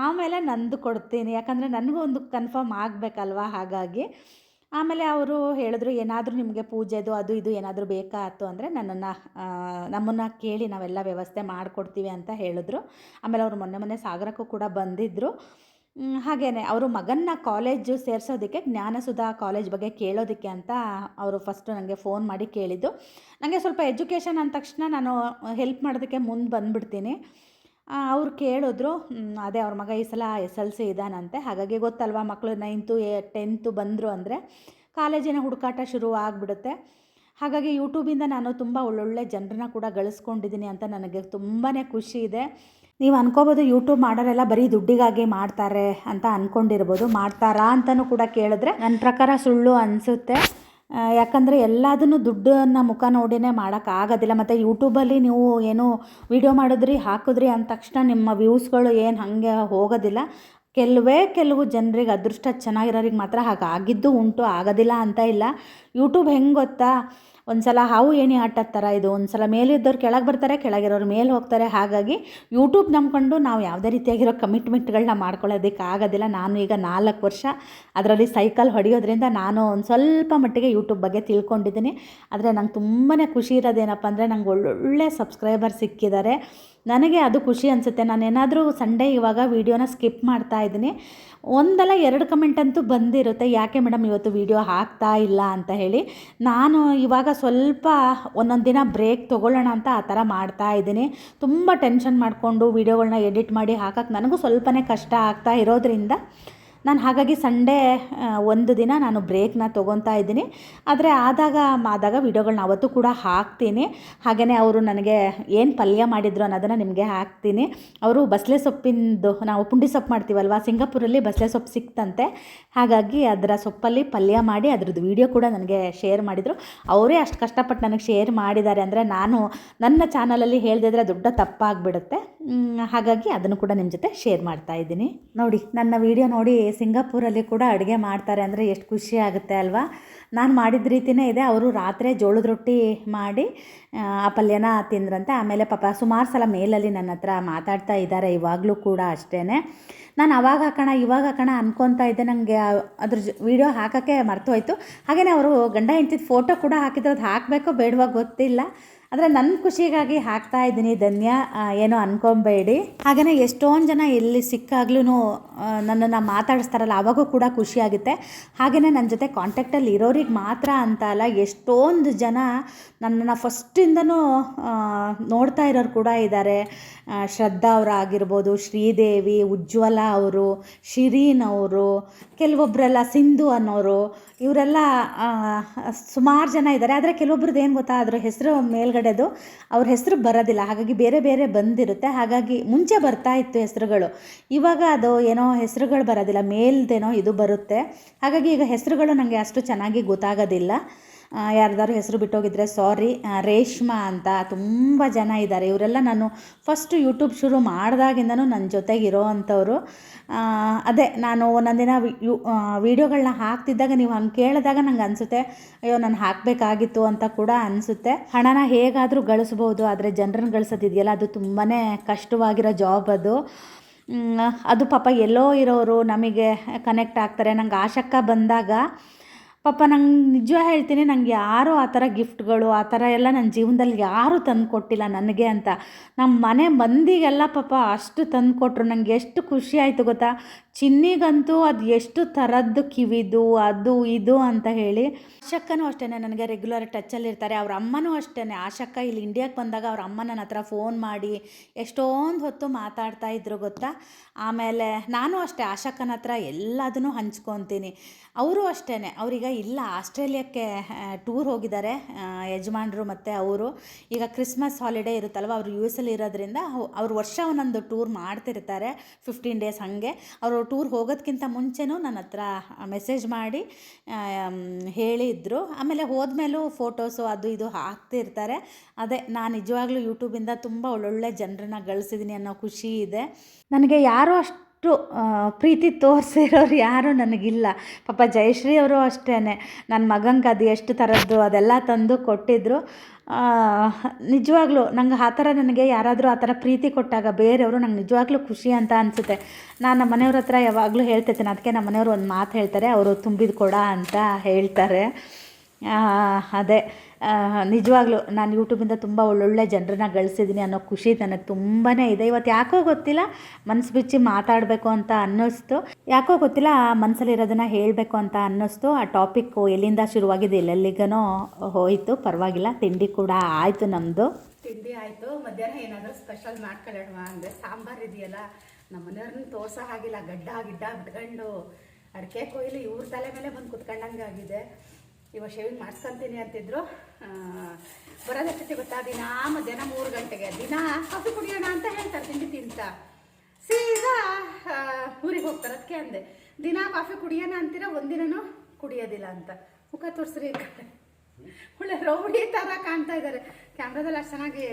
ಆಮೇಲೆ ನಂದು ಕೊಡ್ತೀನಿ. ಯಾಕಂದರೆ ನನಗೂ ಒಂದು ಕನ್ಫರ್ಮ್ ಆಗಬೇಕಲ್ವ ಹಾಗಾಗಿ. ಆಮೇಲೆ ಅವರು ಹೇಳಿದ್ರು, ಏನಾದರೂ ನಿಮಗೆ ಪೂಜೆದು ಅದು ಇದು ಏನಾದರೂ ಬೇಕಾಯ್ತು ಅಂದರೆ ನನ್ನನ್ನು ನಮ್ಮನ್ನು ಕೇಳಿ ನಾವೆಲ್ಲ ವ್ಯವಸ್ಥೆ ಮಾಡಿಕೊಡ್ತೀವಿ ಅಂತ ಹೇಳಿದ್ರು. ಆಮೇಲೆ ಅವರು ಮೊನ್ನೆ ಮೊನ್ನೆ ಸಾಗರಕ್ಕೂ ಕೂಡ ಬಂದಿದ್ದರು ಹಾಗೆಯೇ ಅವರು ಮಗನ್ನ ಕಾಲೇಜು ಸೇರಿಸೋದಕ್ಕೆ ಜ್ಞಾನಸುಧಾ ಕಾಲೇಜ್ ಬಗ್ಗೆ ಕೇಳೋದಕ್ಕೆ ಅಂತ ಅವರು ಫಸ್ಟು ನನಗೆ ಫೋನ್ ಮಾಡಿ ಕೇಳಿದ್ದು. ನನಗೆ ಸ್ವಲ್ಪ ಎಜುಕೇಷನ್ ಅಂದ ತಕ್ಷಣ ನಾನು ಹೆಲ್ಪ್ ಮಾಡೋದಕ್ಕೆ ಮುಂದೆ ಬಂದುಬಿಡ್ತೀನಿ. ಅವ್ರು ಕೇಳಿದ್ರು ಅದೇ ಅವ್ರ ಮಗ ಈ ಸಲ ಎಸ್ ಎಲ್ ಸಿ ಇದ್ದಾನಂತೆ ಹಾಗಾಗಿ ಗೊತ್ತಲ್ವಾ ಮಕ್ಕಳು ನೈನ್ತು ಎ ಟೆಂತು ಬಂದರು ಅಂದರೆ ಕಾಲೇಜಿನ ಹುಡುಕಾಟ ಶುರು ಆಗಿಬಿಡುತ್ತೆ. ಹಾಗಾಗಿ ಯೂಟ್ಯೂಬಿಂದ ನಾನು ತುಂಬ ಒಳ್ಳೊಳ್ಳೆ ಜನರನ್ನ ಕೂಡ ಗಳಿಸ್ಕೊಂಡಿದ್ದೀನಿ ಅಂತ ನನಗೆ ತುಂಬಾ ಖುಷಿ ಇದೆ. ನೀವು ಅನ್ಕೋಬೋದು ಯೂಟ್ಯೂಬ್ ಮಾಡೋರೆಲ್ಲ ಬರೀ ದುಡ್ಡಿಗಾಗಿ ಮಾಡ್ತಾರೆ ಅಂತ ಅಂದ್ಕೊಂಡಿರ್ಬೋದು ಮಾಡ್ತಾರಾ ಅಂತಲೂ ಕೂಡ ಕೇಳಿದ್ರೆ ನನ್ನ ಪ್ರಕಾರ ಸುಳ್ಳು ಅನಿಸುತ್ತೆ. ಯಾಕಂದರೆ ಎಲ್ಲದನ್ನು ದುಡ್ಡನ್ನು ಮುಖ ನೋಡಿನೇ ಮಾಡೋಕ್ಕಾಗೋದಿಲ್ಲ ಮತ್ತು ಯೂಟ್ಯೂಬಲ್ಲಿ ನೀವು ಏನು ವಿಡಿಯೋ ಮಾಡಿದ್ರಿ, ಹಾಕಿದ್ರಿ ಅಂದ ತಕ್ಷಣ ನಿಮ್ಮ ವ್ಯೂಸ್ಗಳು ಏನು ಹಾಗೆ ಹೋಗೋದಿಲ್ಲ. ಕೆಲವೇ ಕೆಲವು ಜನರಿಗೆ ಅದೃಷ್ಟ ಚೆನ್ನಾಗಿರೋರಿಗೆ ಮಾತ್ರ ಹಾಗಾಗಿದ್ದು ಉಂಟು, ಆಗೋದಿಲ್ಲ ಅಂತ ಇಲ್ಲ. ಯೂಟ್ಯೂಬ್ ಹೆಂಗೆ ಗೊತ್ತಾ? ಒಂದು ಸಲ ಹಾವು ಏಣಿ ಆಟದ ಥರ ಇದು ಒಂದು ಸಲ ಮೇಲಿದ್ದವ್ರು ಕೆಳಗೆ ಬರ್ತಾರೆ ಕೆಳಗಿರೋರು ಮೇಲೆ ಹೋಗ್ತಾರೆ. ಹಾಗಾಗಿ ಯೂಟ್ಯೂಬ್ ನಂಬ್ಕೊಂಡು ನಾವು ಯಾವುದೇ ರೀತಿಯಾಗಿರೋ ಕಮಿಟ್ಮೆಂಟ್ಗಳನ್ನ ಮಾಡ್ಕೊಳ್ಳೋದಕ್ಕೆ ಆಗೋದಿಲ್ಲ. ನಾನು ಈಗ ನಾಲ್ಕು ವರ್ಷ ಅದರಲ್ಲಿ ಸೈಕಲ್ ಹೊಡೆಯೋದ್ರಿಂದ ನಾನು ಒಂದು ಸ್ವಲ್ಪ ಮಟ್ಟಿಗೆ ಯೂಟ್ಯೂಬ್ ಬಗ್ಗೆ ತಿಳ್ಕೊಂಡಿದ್ದೀನಿ. ಆದರೆ ನಂಗೆ ತುಂಬಾ ಖುಷಿ ಇರೋದೇನಪ್ಪ ಅಂದರೆ ನಂಗೆ ಒಳ್ಳೊಳ್ಳೆ ಸಬ್ಸ್ಕ್ರೈಬರ್ ಸಿಕ್ಕಿದ್ದಾರೆ. ನನಗೆ ಅದು ಖುಷಿ ಅನಿಸುತ್ತೆ. ನಾನು ಏನಾದರೂ ಸಂಡೇ ಇವಾಗ ವೀಡಿಯೋನ ಸ್ಕಿಪ್ ಮಾಡ್ತಾ ಇದ್ದೀನಿ. ಒಂದಲ್ಲ ಎರಡು ಕಮೆಂಟ್ ಅಂತೂ ಬಂದಿರುತ್ತೆ. ಯಾಕೆ ಮೇಡಮ್ ಇವತ್ತು ವೀಡಿಯೋ ಹಾಕ್ತಾ ಇಲ್ಲ ಅಂತ ಹೇಳಿ. ನಾನು ಇವಾಗ ಸ್ವಲ್ಪ ಒಂದೊಂದು ದಿನ ಬ್ರೇಕ್ ತೊಗೊಳ್ಳೋಣ ಅಂತ ಆ ಥರ ಮಾಡ್ತಾ ಇದ್ದೀನಿ. ತುಂಬ ಟೆನ್ಷನ್ ಮಾಡಿಕೊಂಡು ವೀಡಿಯೋಗಳನ್ನ ಎಡಿಟ್ ಮಾಡಿ ಹಾಕಕ್ಕೆ ನನಗೂ ಸ್ವಲ್ಪನೇ ಕಷ್ಟ ಆಗ್ತಾ ಇರೋದ್ರಿಂದ ನಾನು ಹಾಗಾಗಿ ಸಂಡೇ ಒಂದು ದಿನ ನಾನು ಬ್ರೇಕ್ನ ತೊಗೊತಾ ಇದ್ದೀನಿ. ಆದರೆ ಆದಾಗ ಆದಾಗ ವೀಡಿಯೋಗಳನ್ನ ಅವತ್ತು ಕೂಡ ಹಾಕ್ತೀನಿ. ಹಾಗೆಯೇ ಅವರು ನನಗೆ ಏನು ಪಲ್ಯ ಮಾಡಿದ್ರು ಅನ್ನೋದನ್ನು ನಿಮಗೆ ಹಾಕ್ತೀನಿ. ಅವರು ಬಸಳೆ ಸೊಪ್ಪಿಂದು, ನಾವು ಪುಂಡಿ ಸೊಪ್ಪು ಮಾಡ್ತೀವಲ್ವ, ಸಿಂಗಾಪುರಲ್ಲಿ ಬಸಳೆ ಸೊಪ್ಪು ಸಿಕ್ತಂತೆ. ಹಾಗಾಗಿ ಅದರ ಸೊಪ್ಪಲ್ಲಿ ಪಲ್ಯ ಮಾಡಿ ಅದ್ರದ್ದು ವೀಡಿಯೋ ಕೂಡ ನನಗೆ ಶೇರ್ ಮಾಡಿದರು. ಅವರೇ ಅಷ್ಟು ಕಷ್ಟಪಟ್ಟು ನನಗೆ ಶೇರ್ ಮಾಡಿದ್ದಾರೆ ಅಂದರೆ ನಾನು ನನ್ನ ಚಾನಲಲ್ಲಿ ಹೇಳ್ದಿದ್ರೆ ದೊಡ್ಡ ತಪ್ಪಾಗ್ಬಿಡುತ್ತೆ. ಹಾಗಾಗಿ ಅದನ್ನು ಕೂಡ ನಿಮ್ಮ ಜೊತೆ ಶೇರ್ ಮಾಡ್ತಾ ಇದ್ದೀನಿ. ನೋಡಿ, ನನ್ನ ವಿಡಿಯೋ ನೋಡಿ ಸಿಂಗಾಪುರಲ್ಲಿ ಕೂಡ ಅಡುಗೆ ಮಾಡ್ತಾರೆ ಅಂದರೆ ಎಷ್ಟು ಖುಷಿ ಆಗುತ್ತೆ ಅಲ್ವಾ? ನಾನು ಮಾಡಿದ ರೀತಿಯೇ ಇದೆ. ಅವರು ರಾತ್ರಿ ಜೋಳದ ರೊಟ್ಟಿ ಮಾಡಿ ಆ, ಪಲ್ಯನ ತಿಂದ್ರಂತೆ. ಆಮೇಲೆ ಪಾಪ ಸುಮಾರು ಸಲ ಮೇಲಲ್ಲಿ ನನ್ನ ಹತ್ರ ಮಾತಾಡ್ತಾ ಇದ್ದಾರೆ ಇವಾಗಲೂ ಕೂಡ ಅಷ್ಟೇ ನಾನು ಅವಾಗ ಹಾಕೋಣ ಇವಾಗ ಹಾಕೋಣ ಅನ್ಕೊತಾ ಇದ್ದೆ. ನನಗೆ ಅದ್ರ ವಿಡಿಯೋ ಹಾಕೋಕ್ಕೆ ಮರ್ತೋಯ್ತು. ಹಾಗೆಯೇ ಅವರು ಗಂಡ ಹೆಂಡ್ತಿದ್ದು ಫೋಟೋ ಕೂಡ ಹಾಕಿದ್ರು ಅದು ಹಾಕಬೇಕೋ ಬೇಡವೋ ಗೊತ್ತಿಲ್ಲ. ಆದರೆ ನನ್ನ ಖುಷಿಗಾಗಿ ಹಾಕ್ತಾ ಇದ್ದೀನಿ ಧನ್ಯ ಏನೋ ಅನ್ಕೊಂಬೇಡಿ. ಹಾಗೆಯೇ ಎಷ್ಟೊಂದು ಜನ ಎಲ್ಲಿ ಸಿಕ್ಕಾಗ್ಲೂ ನನ್ನನ್ನು ಮಾತಾಡಿಸ್ತಾರಲ್ಲ ಅವಾಗೂ ಕೂಡ ಖುಷಿಯಾಗುತ್ತೆ ಹಾಗೆಯೇ ನನ್ನ ಜೊತೆ ಕಾಂಟ್ಯಾಕ್ಟಲ್ಲಿ ಇರೋರಿಗೆ ಮಾತ್ರ ಅಂತ ಅಲ್ಲ ಎಷ್ಟೊಂದು ಜನ ನನ್ನನ್ನು ಫಸ್ಟಿಂದನೂ ನೋಡ್ತಾ ಇರೋರು ಕೂಡ ಇದ್ದಾರೆ ಶ್ರದ್ಧಾ ಅವರು ಆಗಿರ್ಬೋದು, ಶ್ರೀದೇವಿ, ಉಜ್ವಲ ಅವರು, ಶಿರೀನ್ ಅವರು ಕೆಲವೊಬ್ಬರೆಲ್ಲ ಸಿಂಧು ಅನ್ನೋರು, ಇವರೆಲ್ಲ ಸುಮಾರು ಜನ ಇದ್ದಾರೆ ಆದರೆ ಕೆಲವೊಬ್ರದ್ದು ಏನು ಗೊತ್ತಾ, ಅದ್ರ ಹೆಸರು ಮೇಲ್ಗಡೆದು ಅವ್ರ ಹೆಸರು ಬರೋದಿಲ್ಲ. ಹಾಗಾಗಿ ಬೇರೆ ಬೇರೆ ಬಂದಿರುತ್ತೆ. ಹಾಗಾಗಿ ಮುಂಚೆ ಬರ್ತಾ ಇತ್ತು ಹೆಸರುಗಳು. ಇವಾಗ ಅದು ಏನೋ ಹೆಸರುಗಳು ಬರೋದಿಲ್ಲ. ಮೇಲ್ದೇನೋ ಇದು ಬರುತ್ತೆ. ಹಾಗಾಗಿ ಈಗ ಹೆಸರುಗಳು ನನಗೆ ಅಷ್ಟು ಚೆನ್ನಾಗಿ ಗೊತ್ತಾಗೋದಿಲ್ಲ. ಯಾರ್ದಾರು ಹೆಸರು ಬಿಟ್ಟೋಗಿದ್ರೆ ಸಾರಿ ರೇಷ್ಮಾ ಅಂತ ತುಂಬ ಜನ ಇದ್ದಾರೆ ಇವರೆಲ್ಲ ನಾನು ಫಸ್ಟ್ ಯೂಟ್ಯೂಬ್ ಶುರು ಮಾಡಿದಾಗಿಂದನೂ ನನ್ನ ಜೊತೆಗಿರೋ ಅಂಥವ್ರು. ಅದೇ ನಾನು ಒಂದೊಂದಿನ ಯು ವೀಡಿಯೋಗಳನ್ನ ಹಾಕ್ತಿದ್ದಾಗ ನೀವು ಹಂಗೆ ಕೇಳಿದಾಗ ನಂಗೆ ಅನಿಸುತ್ತೆ, ಅಯ್ಯೋ, ನಾನು ಹಾಕಬೇಕಾಗಿತ್ತು ಅಂತ ಕೂಡ ಅನಿಸುತ್ತೆ. ಹಣನ ಹೇಗಾದರೂ ಗಳಿಸ್ಬೋದು, ಆದರೆ ಜನರನ್ನು ಗಳಿಸೋದಿದೆಯಲ್ಲ, ಅದು ತುಂಬಾ ಕಷ್ಟವಾಗಿರೋ ಜಾಬ್ ಅದು. ಅದು ಪಾಪ ಎಲ್ಲೋ ಇರೋರು ನಮಗೆ ಕನೆಕ್ಟ್ ಆಗ್ತಾರೆ. ನಂಗೆ ಆಶಕ್ಕ ಬಂದಾಗ ಪಾಪ ನಂಗೆ ನಿಜ ಹೇಳ್ತೀನಿ, ನಂಗೆ ಯಾರೂ ಆ ಥರ ಗಿಫ್ಟ್ಗಳು, ಆ ಥರ ಎಲ್ಲ ನನ್ನ ಜೀವನದಲ್ಲಿ ಯಾರೂ ತಂದು ಕೊಟ್ಟಿಲ್ಲ ನನಗೆ ಅಂತ. ನಮ್ಮ ಮನೆ ಮಂದಿಗೆಲ್ಲ ಪಾಪ ಅಷ್ಟು ತಂದು ಕೊಟ್ಟರು ನಂಗೆ ಎಷ್ಟು ಖುಷಿ ಆಯಿತು ಗೊತ್ತಾ? ಚಿನ್ನಿಗಂತೂ ಅದು ಎಷ್ಟು ಥರದ್ದು ಕಿವಿದು, ಅದು ಇದು ಅಂತ ಹೇಳಿ ಆಶಕ್ಕನೂ ಅಷ್ಟೇ, ನನಗೆ ರೆಗ್ಯುಲರ್ ಟಚ್ಚಲ್ಲಿ ಇರ್ತಾರೆ. ಅವ್ರ ಅಮ್ಮನೂ ಅಷ್ಟೇ, ಆಶಕ್ಕ ಇಲ್ಲಿ ಇಂಡಿಯಾಕ್ಕೆ ಬಂದಾಗ ಅವ್ರ ಅಮ್ಮ ನನ್ನ ಹತ್ರ ಫೋನ್ ಮಾಡಿ ಎಷ್ಟೊಂದು ಹೊತ್ತು ಮಾತಾಡ್ತಾ ಇದ್ರು ಗೊತ್ತಾ? ಆಮೇಲೆ ನಾನು ಅಷ್ಟೇ, ಆಶಕ್ಕನ ಹತ್ರ ಎಲ್ಲದನ್ನೂ ಹಂಚ್ಕೊತೀನಿ. ಅವರು ಅಷ್ಟೇ ಅವರೀಗ ಇಲ್ಲ, ಆಸ್ಟ್ರೇಲಿಯಾಕ್ಕೆ ಟೂರ್ ಹೋಗಿದ್ದಾರೆ ಯಜಮಾನ್ರು ಮತ್ತು ಅವರು. ಈಗ ಕ್ರಿಸ್ಮಸ್ ಹಾಲಿಡೇ ಇರುತ್ತಲ್ವ, ಅವರು ಯು ಎಸ್ ಅಲ್ಲಿ ಇರೋದ್ರಿಂದ ಅವ್ರು ವರ್ಷ ಒಂದೊಂದು ಟೂರ್ ಮಾಡ್ತಿರ್ತಾರೆ ಫಿಫ್ಟೀನ್ ಡೇಸ್ ಹಾಗೆ. ಅವರು ಟೂರ್ ಹೋಗೋದಕ್ಕಿಂತ ಮುಂಚೆನೂ ನನ್ನ ಹತ್ರ ಮೆಸೇಜ್ ಮಾಡಿ ಹೇಳಿದ್ರು. ಆಮೇಲೆ ಹೋದ್ಮೇಲೂ ಫೋಟೋಸು ಅದು ಇದು ಹಾಕ್ತಿರ್ತಾರೆ ಅದೇ ನಾನು ನಿಜವಾಗ್ಲೂ ಯೂಟ್ಯೂಬಿಂದ ತುಂಬ ಒಳ್ಳೊಳ್ಳೆ ಜನರನ್ನ ಗಳಿಸಿದ್ದೀನಿ ಅನ್ನೋ ಖುಷಿ ಇದೆ. ನನಗೆ ಯಾರೂ ಅಷ್ಟು ಆ, ಪ್ರೀತಿ ತೋರಿಸಿರೋರು ಯಾರೂ ನನಗಿಲ್ಲ. ಪಾಪ ಜಯಶ್ರೀ ಅವರು ಅಷ್ಟೇ ನನ್ನ ಮಗಂಗೆ ಅದು ಎಷ್ಟು ಥರದ್ದು ಅದೆಲ್ಲ ತಂದು ಕೊಟ್ಟಿದ್ದರು ನಿಜವಾಗ್ಲೂ ನಂಗೆ ಆ ಥರ ನನಗೆ ಯಾರಾದರೂ ಆ ಥರ ಪ್ರೀತಿ ಕೊಟ್ಟಾಗ ಬೇರೆಯವರು ನಂಗೆ ನಿಜವಾಗ್ಲೂ ಖುಷಿ ಅಂತ ಅನಿಸುತ್ತೆ. ನಾನು ನಮ್ಮ ಮನೆಯವ್ರ ಹತ್ರ ಯಾವಾಗಲೂ ಹೇಳ್ತಿರ್ತೀನಿ ಅದಕ್ಕೆ ನಮ್ಮ ಮನೆಯವರು ಒಂದು ಮಾತು ಹೇಳ್ತಾರೆ ಅವರು ತುಂಬಿದ ಕೊಡ ಅಂತ ಹೇಳ್ತಾರೆ. ಅದೇ. ನಿಜವಾಗ್ಲೂ ನಾನು ಯೂಟ್ಯೂಬಿಂದ ತುಂಬ ಒಳ್ಳೊಳ್ಳೆ ಜನರನ್ನ ಗಳಿಸಿದ್ದೀನಿ ಅನ್ನೋ ಖುಷಿ ನನಗೆ ತುಂಬಾ ಇದೆ. ಇವತ್ತು ಯಾಕೋ ಗೊತ್ತಿಲ್ಲ ಮನಸ್ಸು ಬಿಚ್ಚಿ ಮಾತಾಡಬೇಕು ಅಂತ ಅನ್ನಿಸ್ತು. ಯಾಕೋ ಗೊತ್ತಿಲ್ಲ, ಆ ಮನಸ್ಸಲ್ಲಿರೋದನ್ನು ಹೇಳಬೇಕು ಅಂತ ಅನ್ನಿಸ್ತು. ಆ ಟಾಪಿಕ್ಕು ಎಲ್ಲಿಂದ ಶುರುವಾಗಿದೆ ಎಲ್ಲೆಲ್ಲಿಗನೋ ಹೋಯಿತು. ಪರವಾಗಿಲ್ಲ, ತಿಂಡಿ ಕೂಡ ಆಯಿತು ನಮ್ಮದು ತಿಂಡಿ ಆಯಿತು. ಮಧ್ಯಾಹ್ನ ಏನಾದರೂ ಸ್ಪೆಷಲ್ ಮಾಡ್ಕೊಳ್ಳೋಣ ಅಂದರೆ ಸಾಂಬಾರು ಇದೆಯಲ್ಲ, ನಮ್ಮ ಮನೆಯವ್ರನ್ನ ತೋರ್ಸೋ ಹಾಗಿಲ್ಲ. ಗಡ್ಡ, ಗಿಡ್ಡ ಬಿಟ್ಕೊಂಡು, ಅಡಿಕೆ ಕೊಯ್ಲು ಇವ್ರ ತಲೆ ಮೇಲೆ ಬಂದು ಕುತ್ಕೊಂಡಂಗೆ ಆಗಿದೆ. ಇವಾಗ ಶೇವಿಂಗ್ ಮಾಡಿಸ್ಕೊಂತೀನಿ ಅಂತಿದ್ರು. ಬರೋದಷ್ಟೇ ಗೊತ್ತಾ, ದಿನ ಮಧ್ಯಾಹ್ನ ಮೂರು ಗಂಟೆಗೆ, ದಿನ ಕಾಫಿ ಕುಡಿಯೋಣ ಅಂತ ಹೇಳ್ತಾರೆ ತಿಂಡಿ ತಿಂತ. ಸೀದಾ ಊರಿಗೆ ಹೋಗ್ತಾರೆ, ಅದಕ್ಕೆ ಅಂದೆ. ದಿನ ಕಾಫಿ ಕುಡಿಯೋಣ ಅಂತೀರ ಒಂದಿನೂ ಕುಡಿಯೋದಿಲ್ಲ ಅಂತ. ಮುಖ ತೋರಿಸ್ರಿ. ಒಳ್ಳೆ ರೌಡಿ ಥರ ಕಾಣ್ತಾ ಇದ್ದಾರೆ. ಕ್ಯಾಮ್ರಾದಲ್ಲಿ ಅಷ್ಟು ಚೆನ್ನಾಗಿ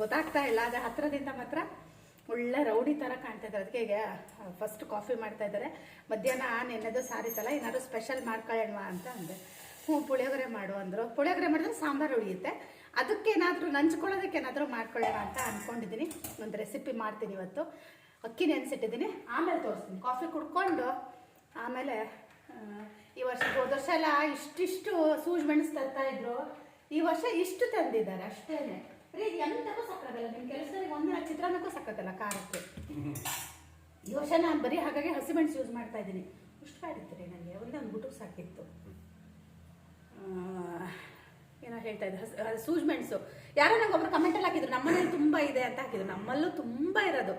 ಗೊತ್ತಾಗ್ತಾ ಇಲ್ಲ, ಆದರೆ ಹತ್ರದಿಂದ ಮಾತ್ರ ಒಳ್ಳೆ ರೌಡಿ ಥರ ಕಾಣ್ತಾ ಇದ್ದಾರೆ. ಅದಕ್ಕೆ ಈಗ ಫಸ್ಟ್ ಕಾಫಿ ಮಾಡ್ತಾ ಇದ್ದಾರೆ. ಮಧ್ಯಾಹ್ನ ನೆನ್ನೆದು ಸಾರಿತಲ್ಲ ಏನಾದರೂ ಸ್ಪೆಷಲ್ ಮಾಡ್ಕೊಳ್ಳೋಣ ಅಂತ ಅಂದೆ. ಹ್ಞೂ ಪುಳಿಯೋಗರೆ ಮಾಡು ಅಂದರು. ಪುಳಿಯೋಗರೆ ಮಾಡಿದ್ರೆ ಸಾಂಬಾರು ಉಳಿಯುತ್ತೆ. ಅದಕ್ಕೇನಾದರೂ ನಂಚ್ಕೊಳ್ಳೋದಕ್ಕೆ ಏನಾದರೂ ಮಾಡ್ಕೊಳ್ಳೋಣ ಅಂತ ಅಂದ್ಕೊಂಡಿದ್ದೀನಿ ಒಂದು ರೆಸಿಪಿ ಮಾಡ್ತೀನಿ ಇವತ್ತು. ಅಕ್ಕಿ ನೆನೆಸಿಟ್ಟಿದ್ದೀನಿ. ಆಮೇಲೆ ತೋರಿಸ್ತೀನಿ. ಕಾಫಿ ಕುಡ್ಕೊಂಡು ಆಮೇಲೆ ಈ ವರ್ಷ ಹೋದ ವರ್ಷ ಎಲ್ಲ ಇಷ್ಟಿಷ್ಟು ಸೂಜ್ ಮೆಣಸು ತರ್ತಾ ಇದ್ರು. ಈ ವರ್ಷ ಇಷ್ಟು ತಂದಿದ್ದಾರೆ ಅಷ್ಟೇನೆ. ರೀ ಎಂತಕ್ಕೂ ಸಾಕಾಗಲ್ಲ ನಿಮ್ಮ ಕೆಲಸದಲ್ಲಿ ಒಂದಿನ ಚಿತ್ರಾನ್ನಕ್ಕೂ ಸಕ್ಕತ್ತಲ್ಲ, ಖಾರಕ್ಕೆ. ಈ ವರ್ಷ ನಾನು ಬರೀ ಹಾಗಾಗಿ ಹಸಿಮೆಣಸು ಯೂಸ್ ಮಾಡ್ತಾ ಇದ್ದೀನಿ. ಇಷ್ಟು ರೀ ನನಗೆ ಒಂದೇ ಒಂದು ಗುಟುಕ್ ಸಾಕಿತ್ತು. ಏನೋ ಹೇಳ್ತಾ ಇದ್ದೆ ಸೂಜ್ ಮೆಣಸು. ಯಾರೋ ನಂಗೆ ಒಬ್ರು ಕಮೆಂಟಲ್ಲಿ ಹಾಕಿದ್ರು, ನಮ್ಮನೇಲಿ ತುಂಬ ಇದೆ ಅಂತ ಹಾಕಿದ್ರು. ನಮ್ಮಲ್ಲೂ ತುಂಬ ಇರೋದು.